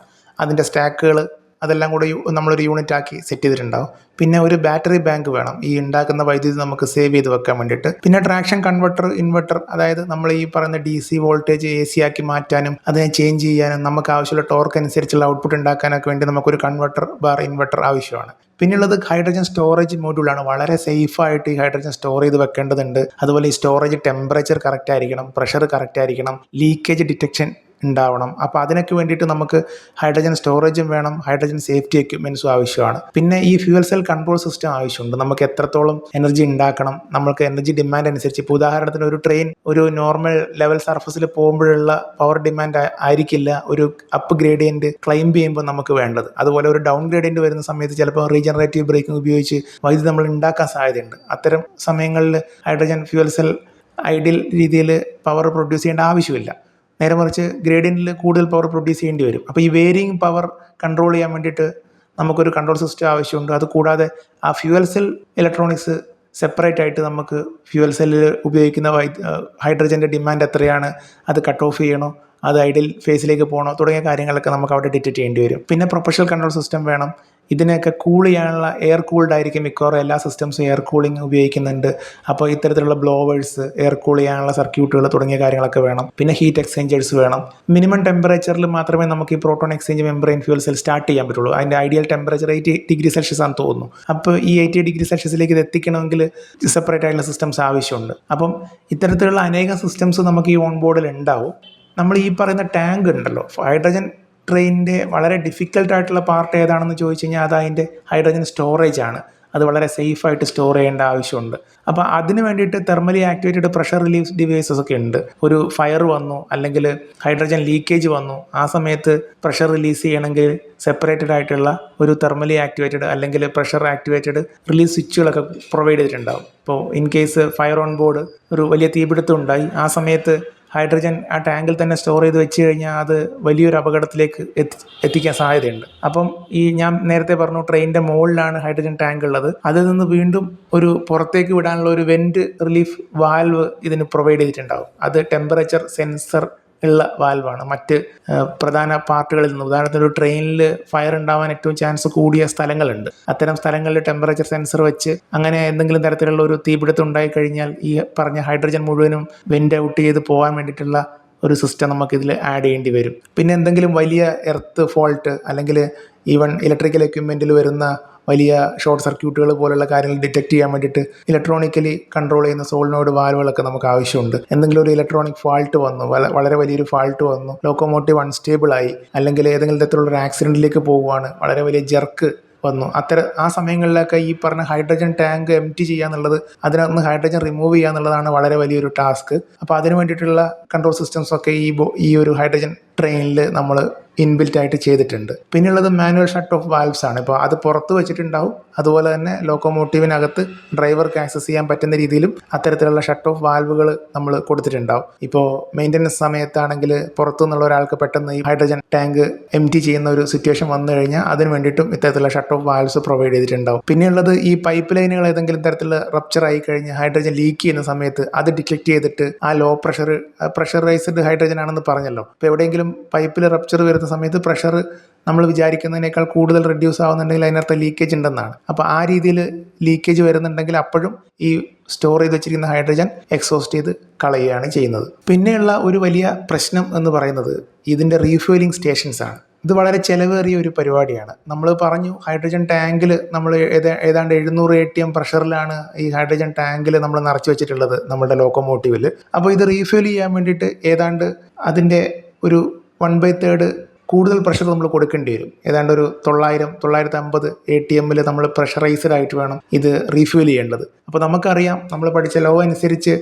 അതിന്റെ സ്റ്റാക്കുകൾ അതെല്ലാം കൂടെ നമ്മളൊരു യൂണിറ്റ് ആക്കി സെറ്റ് ചെയ്തിട്ടുണ്ടാവും. പിന്നെ ഒരു ബാറ്ററി ബാങ്ക് വേണം. ഈ ഉണ്ടാക്കുന്ന വൈദ്യുതി നമുക്ക് സേവ് ചെയ്ത് വെക്കാൻ വേണ്ടിയിട്ട്. പിന്നെ ട്രാക്ഷൻ കൺവെർട്ടർ ഇൻവെർട്ടർ അതായത് നമ്മൾ ഈ പറയുന്ന D C voltage A C ആക്കി മാറ്റാനും അതിനെ ചേഞ്ച് ചെയ്യാനും നമുക്ക് ആവശ്യമുള്ള ടോർക്ക് അനുസരിച്ചുള്ള ഔട്ട്പുട്ട് ഉണ്ടാക്കാനൊക്കെ വേണ്ടി നമുക്കൊരു കൺവെർട്ടർ ബാർ ഇൻവെർട്ടർ ആവശ്യമാണ്. പിന്നെയുള്ളത് ഹൈഡ്രജൻ സ്റ്റോറേജ് മോഡ്യൂളാണ് വളരെ സേഫായിട്ട് ഈ ഹൈഡ്രജൻ സ്റ്റോർ ചെയ്ത് വെക്കേണ്ടതുണ്ട്. അതുപോലെ ഈ സ്റ്റോറേജ് ടെമ്പറേച്ചർ കറക്റ്റ് ആയിരിക്കണം പ്രഷർ കറക്റ്റ് ആയിരിക്കണം ലീക്കേജ് ഡിറ്റക്ഷൻ ഉണ്ടാവണം. അപ്പോൾ അതിനൊക്കെ വേണ്ടിയിട്ട് നമുക്ക് ഹൈഡ്രജൻ സ്റ്റോറേജും വേണം ഹൈഡ്രജൻ സേഫ്റ്റി എക്യുപ്മെൻസും ആവശ്യമാണ്. പിന്നെ ഈ ഫ്യൂവൽ സെൽ കൺട്രോൾ സിസ്റ്റം ആവശ്യമുണ്ട്. നമുക്ക് എത്രത്തോളം എനർജി ഉണ്ടാക്കണം നമുക്ക് എനർജി ഡിമാൻഡ് അനുസരിച്ച്. ഇപ്പോൾ ഉദാഹരണത്തിന് ഒരു ട്രെയിൻ ഒരു നോർമൽ ലെവൽ സർഫസിൽ പോകുമ്പോഴുള്ള പവർ ഡിമാൻഡ് ആയിരിക്കില്ല. ഒരു അപ്പ് ഗ്രേഡിയന്റ് ക്ലൈംബ് ചെയ്യുമ്പോൾ നമുക്ക് വേണ്ടത്. അതുപോലെ ഒരു ഡൗൺ ഗ്രേഡിയന്റ് വരുന്ന സമയത്ത് ചിലപ്പോൾ റീജനറേറ്റീവ് ബ്രേക്കിംഗ് ഉപയോഗിച്ച് വൈദ്യുതി നമ്മൾ ഉണ്ടാക്കാൻ സാധ്യതയുണ്ട്. അത്തരം സമയങ്ങളിൽ ഹൈഡ്രജൻ ഫ്യൂവൽ സെൽ ഐഡിയൽ രീതിയിൽ പവർ പ്രൊഡ്യൂസ് ചെയ്യേണ്ട ആവശ്യമില്ല. നേരെ മറിച്ച് ഗ്രേഡിയന്റിൽ കൂടുതൽ പവർ പ്രൊഡ്യൂസ് ചെയ്യേണ്ടി വരും. അപ്പോൾ ഈ വേരിയിങ് പവർ കൺട്രോൾ ചെയ്യാൻ വേണ്ടിയിട്ട് നമുക്കൊരു കൺട്രോൾ സിസ്റ്റം ആവശ്യമുണ്ട്. അത് കൂടാതെ ആ ഫ്യൂവൽ സെൽ ഇലക്ട്രോണിക്സ് സെപ്പറേറ്റ് ആയിട്ട് നമുക്ക് ഫ്യൂവൽ സെല്ലിൽ ഉപയോഗിക്കുന്ന വൈ ഹൈഡ്രജന്റെ ഡിമാൻഡ് എത്രയാണ് അത് കട്ട് ഓഫ് ചെയ്യണോ അത് ഐഡിൽ ഫേസിലേക്ക് പോകണോ തുടങ്ങിയ കാര്യങ്ങളൊക്കെ നമുക്ക് അവിടെ ഡിറ്റക്ട് ചെയ്യേണ്ടി വരും. പിന്നെ പ്രൊഫഷണൽ കൺട്രോൾ സിസ്റ്റം വേണം. ഇതിനെയൊക്കെ കൂൾ ചെയ്യാനുള്ള എയർ കൂൾഡ് ആയിരിക്കും മിക്കവാറും എല്ലാ സിസ്റ്റംസും എയർ കൂളിംഗ് ഉപയോഗിക്കുന്നുണ്ട്. അപ്പോൾ ഇത്തരത്തിലുള്ള ബ്ലോവേഴ്സ് എയർ കൂൾ ചെയ്യാനുള്ള സർക്യൂട്ടുകൾ തുടങ്ങിയ കാര്യങ്ങളൊക്കെ വേണം. പിന്നെ ഹീറ്റ് എക്സ്ചേഞ്ചേഴ്സ് വേണം. മിനിമം ടെമ്പറേച്ചറിൽ മാത്രമേ നമുക്ക് ഈ proton exchange membrane fuel cell start ചെയ്യാൻ പറ്റുള്ളൂ. അതിന്റെ ideal temperature eighty degree Celsius ആണെന്ന് തോന്നുന്നു. അപ്പോൾ ഈ എയ്റ്റി ഡിഗ്രി സെൽഷ്യസിലേക്ക് ഇത് എത്തിക്കണമെങ്കിൽ സെപ്പറേറ്റ് ആയിട്ടുള്ള സിസ്റ്റംസ് ആവശ്യമുണ്ട്. അപ്പം ഇത്തരത്തിലുള്ള അനേകം സിസ്റ്റംസ് നമുക്ക് ഈ ഓൺ ബോർഡിൽ ഉണ്ടാവും. നമ്മൾ ഈ പറയുന്ന ടാങ്ക് ഉണ്ടല്ലോ. ഹൈഡ്രജൻ ട്രെയിനിന്റെ വളരെ ഡിഫിക്കൽട്ടായിട്ടുള്ള പാർട്ട് ഏതാണെന്ന് ചോദിച്ചു കഴിഞ്ഞാൽ അത് അതിന്റെ ഹൈഡ്രജൻ സ്റ്റോറേജ് ആണ്. അത് വളരെ സേഫായിട്ട് സ്റ്റോർ ചെയ്യേണ്ട ആവശ്യമുണ്ട്. അപ്പോൾ അതിന് വേണ്ടിയിട്ട് thermally activated pressure relief devices ഒക്കെ ഉണ്ട്. ഒരു ഫയർ വന്നു അല്ലെങ്കിൽ ഹൈഡ്രജൻ ലീക്കേജ് വന്നു ആ സമയത്ത് പ്രഷർ റിലീസ് ചെയ്യണമെങ്കിൽ സെപ്പറേറ്റഡ് ആയിട്ടുള്ള ഒരു തെർമലി ആക്ടിവേറ്റഡ് അല്ലെങ്കിൽ പ്രഷർ ആക്ടിവേറ്റഡ് റിലീസ് സ്വിച്ചുകളൊക്കെ പ്രൊവൈഡ് ചെയ്തിട്ടുണ്ടാവും. ഇപ്പോൾ in case fire on board ഒരു വലിയ തീപിടുത്തം ഉണ്ടായി ആ സമയത്ത് ഹൈഡ്രജൻ ആ ടാങ്കിൽ തന്നെ സ്റ്റോർ ചെയ്ത് വെച്ച് കഴിഞ്ഞാൽ അത് വലിയൊരു അപകടത്തിലേക്ക് എത്തി എത്തിക്കാൻ സാധ്യതയുണ്ട്. അപ്പം ഈ ഞാൻ നേരത്തെ പറഞ്ഞു ട്രെയിനിന്റെ മുകളിലാണ് ഹൈഡ്രജൻ ടാങ്ക് ഉള്ളത്. അതിൽ നിന്ന് വീണ്ടും ഒരു പുറത്തേക്ക് വിടാനുള്ള ഒരു വെന്റ് റിലീഫ് വാൽവ് ഇതിന് പ്രൊവൈഡ് ചെയ്തിട്ടുണ്ടാകും. അത് ടെമ്പറേച്ചർ സെൻസർ ഉള്ള വാൽവാണ് മറ്റ് പ്രധാന പാർട്ടുകളിൽ നിന്ന് ഉദാഹരണത്തിന് ഒരു ട്രെയിനിൽ ഫയർ ഉണ്ടാവാൻ ഏറ്റവും ചാൻസ് കൂടിയ സ്ഥലങ്ങളുണ്ട്. അത്തരം സ്ഥലങ്ങളിൽ ടെമ്പറേച്ചർ സെൻസർ വെച്ച് അങ്ങനെ എന്തെങ്കിലും തരത്തിലുള്ള ഒരു തീപിടുത്തം ഉണ്ടായി കഴിഞ്ഞാൽ ഈ പറഞ്ഞ ഹൈഡ്രജൻ മുഴുവനും വെന്റ് ഔട്ട് ചെയ്ത് പോകാൻ വേണ്ടിയിട്ടുള്ള ഒരു സിസ്റ്റം നമുക്കിതിൽ ആഡ് ചെയ്യേണ്ടി വരും. പിന്നെ എന്തെങ്കിലും വലിയ എർത്ത് ഫോൾട്ട് അല്ലെങ്കിൽ ഈവൺ ഇലക്ട്രിക്കൽ എക്യുപ്മെന്റിൽ വരുന്ന വലിയ ഷോർട്ട് സർക്യൂട്ടുകൾ പോലുള്ള കാര്യങ്ങൾ ഡിറ്റക്ട് ചെയ്യാൻ വേണ്ടിയിട്ട് ഇലക്ട്രോണിക്കലി കൺട്രോൾ ചെയ്യുന്ന സോളിനോട് വാൽവുകളൊക്കെ നമുക്ക് ആവശ്യമുണ്ട്. എന്തെങ്കിലും ഒരു ഇലക്ട്രോണിക് ഫാൾട്ട് വന്നു വളരെ വലിയൊരു ഫാൾട്ട് വന്നു ലോക്കോമോട്ടീവ് അൺസ്റ്റേബിൾ ആയി അല്ലെങ്കിൽ ഏതെങ്കിലും തരത്തിലുള്ള ഒരു ആക്സിഡന്റിലേക്ക് പോവുകയാണ് വളരെ വലിയ ജെർക്ക് വന്നു. അത്തരം ആ സമയങ്ങളിലൊക്കെ ഈ പറഞ്ഞ ഹൈഡ്രജൻ ടാങ്ക് എം ടി ചെയ്യുക എന്നുള്ളത് അതിനകത്ത് ഹൈഡ്രജൻ റിമൂവ് ചെയ്യുക എന്നുള്ളതാണ് വളരെ വലിയൊരു ടാസ്ക് അപ്പോൾ അതിന് വേണ്ടിയിട്ടുള്ള കൺട്രോൾ സിസ്റ്റംസ് ഒക്കെ ഈ ഈ ഒരു ഹൈഡ്രജൻ ട്രെയിനിൽ നമ്മൾ ഇൻബിൽറ്റ് ആയിട്ട് ചെയ്തിട്ടുണ്ട്. പിന്നെയുള്ളത് മാനുവൽ ഷട്ട് ഓഫ് വാൽവ്സ് ആണ്. ഇപ്പോൾ അത് പുറത്ത് വെച്ചിട്ടുണ്ടാവും. അതുപോലെ തന്നെ ലോക്കോമോട്ടീവിനകത്ത് ഡ്രൈവർക്ക് ആക്സസ് ചെയ്യാൻ പറ്റുന്ന രീതിയിലും അത്തരത്തിലുള്ള ഷട്ട് ഓഫ് വാൽവുകൾ നമ്മൾ കൊടുത്തിട്ടുണ്ടാവും. ഇപ്പോൾ മെയിന്റനൻസ് സമയത്താണെങ്കിൽ പുറത്തു നിന്നുള്ള ഒരാൾക്ക് പെട്ടെന്ന് ഈ ഹൈഡ്രജൻ ടാങ്ക് എം ടി ചെയ്യുന്ന ഒരു സിറ്റുവേഷൻ വന്നു കഴിഞ്ഞാൽ അതിന് വേണ്ടിയിട്ടും ഇത്തരത്തിലുള്ള ഷട്ട് ഓഫ് വാൽവ്സ് പ്രൊവൈഡ് ചെയ്തിട്ടുണ്ടാവും. പിന്നെയുള്ളത് ഈ പൈപ്പ് ലൈനുകൾ ഏതെങ്കിലും തരത്തിൽ റപ്ചർ ആയി കഴിഞ്ഞ് ഹൈഡ്രജൻ ലീക്ക് ചെയ്യുന്ന സമയത്ത് അത് ഡിറ്റക്ട് ചെയ്തിട്ട് ആ ലോ പ്രഷർ പ്രഷറൈസ്ഡ് ഹൈഡ്രജൻ ആണെന്ന് പറഞ്ഞല്ലോ. അപ്പോൾ എവിടെയെങ്കിലും പൈപ്പിൽ റപ്ചർ വരുന്ന സമയത്ത് പ്രഷർ നമ്മൾ വിചാരിക്കുന്നതിനേക്കാൾ കൂടുതൽ റെഡ്യൂസ് ആവുന്നുണ്ടെങ്കിൽ അതിനകത്ത് ലീക്കേജ് ഉണ്ടെന്നാണ്. അപ്പോൾ ആ രീതിയിൽ ലീക്കേജ് വരുന്നുണ്ടെങ്കിൽ അപ്പോഴും ഈ സ്റ്റോർ ചെയ്ത് വെച്ചിരിക്കുന്ന ഹൈഡ്രജൻ എക്സോസ്റ്റ് ചെയ്ത് കളയുകയാണ് ചെയ്യുന്നത്. പിന്നെയുള്ള ഒരു വലിയ പ്രശ്നം എന്ന് പറയുന്നത് ഇതിന്റെ റീഫ്യൂലിംഗ് സ്റ്റേഷൻസ് ആണ്. ഇത് വളരെ ചിലവേറിയ ഒരു പരിപാടിയാണ്. നമ്മൾ പറഞ്ഞു ഹൈഡ്രജൻ ടാങ്കിൽ നമ്മൾ ഏതാണ്ട് എഴുന്നൂറ് എ ടി എം പ്രഷറിലാണ് ഈ ഹൈഡ്രജൻ ടാങ്കിൽ നമ്മൾ നിറച്ച് വെച്ചിട്ടുള്ളത് നമ്മുടെ ലോക്കോമോട്ടീവിൽ അപ്പോൾ ഇത് റീഫ്യൂൽ ചെയ്യാൻ വേണ്ടിയിട്ട് ഏതാണ്ട് അതിന്റെ ഒരു വൺ ബൈ തേർഡ് കൂടുതൽ പ്രഷർ നമ്മൾ കൊടുക്കേണ്ടി വരും. ഏതാണ്ട് ഒരു തൊള്ളായിരം തൊള്ളായിരത്തി അമ്പത് എ ടി എമ്മിൽ നമ്മൾ പ്രഷറൈസ്ഡ് ആയിട്ട് വേണം ഇത് റീഫ്യൂൽ ചെയ്യേണ്ടത്. അപ്പോൾ നമുക്കറിയാം നമ്മൾ പഠിച്ച ലോ അനുസരിച്ച്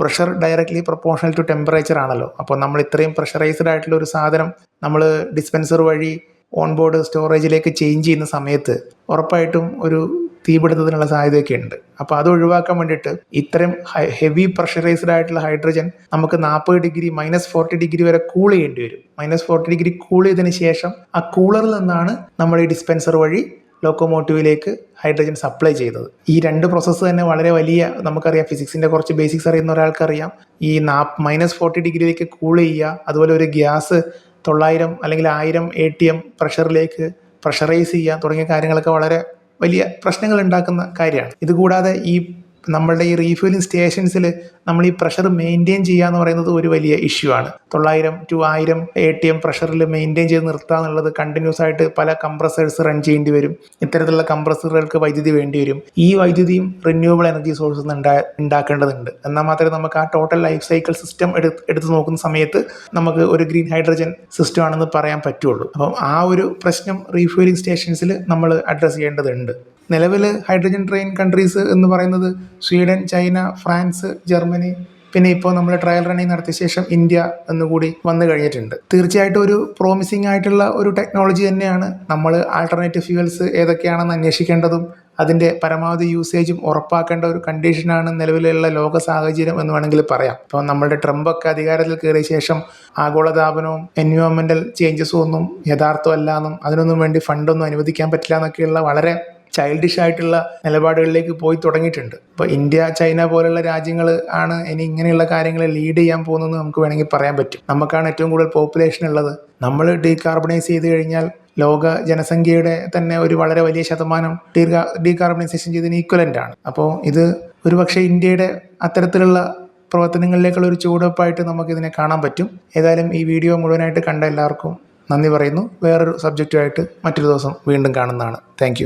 pressure directly proportional to temperature ആണല്ലോ. അപ്പോൾ നമ്മൾ ഇത്രയും പ്രഷറൈസ്ഡ് ആയിട്ടുള്ള ഒരു സാധനം നമ്മൾ ഡിസ്പെൻസർ വഴി ഓൺ ബോർഡ് സ്റ്റോറേജിലേക്ക് ചേഞ്ച് ചെയ്യുന്ന സമയത്ത് ഉറപ്പായിട്ടും ഒരു തീപിടുത്തത്തിനുള്ള സാധ്യതയൊക്കെ ഉണ്ട് അപ്പോൾ അത് ഒഴിവാക്കാൻ വേണ്ടിയിട്ട് ഇത്രയും ഹെവി പ്രഷറൈസ്ഡ് ആയിട്ടുള്ള ഹൈഡ്രജൻ നമുക്ക് നാൽപ്പത് ഡിഗ്രി മൈനസ് ഫോർട്ടി ഡിഗ്രി വരെ കൂൾ ചെയ്യേണ്ടി വരും. മൈനസ് ഫോർട്ടി ഡിഗ്രി കൂൾ ചെയ്തതിനു ശേഷം ആ കൂളറിൽ നിന്നാണ് നമ്മൾ ഈ ഡിസ്പെൻസർ വഴി ലോക്കോമോട്ടീവിലേക്ക് ഹൈഡ്രജൻ സപ്ലൈ ചെയ്തത്. ഈ രണ്ട് പ്രോസസ്സ് തന്നെ വളരെ വലിയ നമുക്കറിയാം ഫിസിക്സിന്റെ കുറച്ച് ബേസിക്സ് അറിയുന്ന ഒരാൾക്കറിയാം. ഈ നാ മൈനസ് ഫോർട്ടി ഡിഗ്രിയിലേക്ക് കൂൾ ചെയ്യുക അതുപോലെ ഒരു ഗ്യാസ് തൊള്ളായിരം അല്ലെങ്കിൽ ആയിരം എ ടി എം പ്രഷറിലേക്ക് പ്രഷറൈസ് ചെയ്യുക തുടങ്ങിയ കാര്യങ്ങളൊക്കെ വളരെ വലിയ പ്രശ്നങ്ങൾ ഉണ്ടാക്കുന്ന കാര്യമാണ്. ഇതുകൂടാതെ ഈ നമ്മളുടെ ഈ റീഫ്യൂലിംഗ് സ്റ്റേഷൻസിൽ നമ്മൾ ഈ പ്രഷർ മെയിന്റെയിൻ ചെയ്യുക എന്ന് പറയുന്നത് ഒരു വലിയ ഇഷ്യൂ ആണ്. തൊള്ളായിരം ടു ആയിരം എ ടി എം പ്രഷറിൽ മെയിന്റെയിൻ ചെയ്ത് നിർത്തുക എന്നുള്ളത് കണ്ടിന്യൂസ് ആയിട്ട് പല കംപ്രസേഴ്സ് റൺ ചെയ്യേണ്ടി വരും. ഇത്തരത്തിലുള്ള കംപ്രസറുകൾക്ക് വൈദ്യുതി വേണ്ടി വരും. ഈ വൈദ്യുതിയും റിന്യൂവബിൾ എനർജി സോഴ്സിൽ നിന്ന് ഉണ്ടാക്കേണ്ടതുണ്ട്. എന്നാൽ മാത്രമേ നമുക്ക് ആ ടോട്ടൽ ലൈഫ് സൈക്കിൾ സിസ്റ്റം എടുത്ത് എടുത്ത് നോക്കുന്ന സമയത്ത് നമുക്ക് ഒരു ഗ്രീൻ ഹൈഡ്രജൻ സിസ്റ്റം ആണെന്ന് പറയാൻ പറ്റുള്ളൂ. അപ്പം ആ ഒരു പ്രശ്നം റീഫ്യൂലിംഗ് സ്റ്റേഷൻസിൽ നമ്മൾ അഡ്രസ്സ് ചെയ്യേണ്ടതുണ്ട്. നിലവിൽ ഹൈഡ്രജൻ ട്രെയിൻ കൺട്രീസ് എന്ന് പറയുന്നത് സ്വീഡൻ ചൈന ഫ്രാൻസ് ജർമ്മനി പിന്നെ ഇപ്പോൾ നമ്മൾ ട്രയൽ റണ്ണിങ് നടത്തിയ ശേഷം ഇന്ത്യ എന്നുകൂടി വന്നു കഴിഞ്ഞിട്ടുണ്ട്. തീർച്ചയായിട്ടും ഒരു പ്രോമിസിംഗ് ആയിട്ടുള്ള ഒരു ടെക്നോളജി തന്നെയാണ് നമ്മൾ ആൾട്ടർനേറ്റീവ് ഫ്യൂവൽസ് ഏതൊക്കെയാണെന്ന് അന്വേഷിക്കേണ്ടതും അതിന്റെ പരമാവധി യൂസേജും ഉറപ്പാക്കേണ്ട ഒരു കണ്ടീഷനാണ് നിലവിലുള്ള ലോക സാഹചര്യം എന്ന് വേണമെങ്കിൽ പറയാം. അപ്പോൾ നമ്മുടെ ട്രംപൊക്കെ അധികാരത്തിൽ കയറിയ ശേഷം ആഗോളതാപനവും എൻവയോൺമെന്റൽ ചേഞ്ചസും ഒന്നും യഥാർത്ഥമല്ല എന്നും അതിനൊന്നും വേണ്ടി ഫണ്ടൊന്നും അനുവദിക്കാൻ പറ്റില്ല എന്നൊക്കെയുള്ള വളരെ ചൈൽഡിഷ് ആയിട്ടുള്ള നിലപാടുകളിലേക്ക് പോയി തുടങ്ങിയിട്ടുണ്ട്. ഇപ്പോൾ ഇന്ത്യ ചൈന പോലുള്ള രാജ്യങ്ങൾ ആണ് ഇനി ഇങ്ങനെയുള്ള കാര്യങ്ങളെ ലീഡ് ചെയ്യാൻ പോകുന്നതെന്ന് നമുക്ക് വേണമെങ്കിൽ പറയാൻ പറ്റും. നമുക്കാണ് ഏറ്റവും കൂടുതൽ പോപ്പുലേഷൻ ഉള്ളത്. നമ്മൾ ഡീകാർബണൈസ് ചെയ്ത് കഴിഞ്ഞാൽ ലോക ജനസംഖ്യയുടെ തന്നെ ഒരു വളരെ വലിയ ശതമാനം ഡീകാ ഡീകാർബണൈസേഷൻ ചെയ്തതിന് ഈക്വലന്റ് ആണ്. അപ്പോൾ ഇത് ഒരുപക്ഷെ ഇന്ത്യയുടെ അത്തരത്തിലുള്ള പ്രവർത്തനങ്ങളിലേക്കുള്ള ഒരു ചുവടുവെപ്പായിട്ട് നമുക്കിതിനെ കാണാൻ പറ്റും. ഏതായാലും ഈ വീഡിയോ മുഴുവനായിട്ട് കണ്ട എല്ലാവർക്കും നന്ദി പറയുന്നു. വേറൊരു സബ്ജക്റ്റുമായിട്ട് മറ്റൊരു ദിവസം വീണ്ടും കാണുന്നതാണ്. താങ്ക്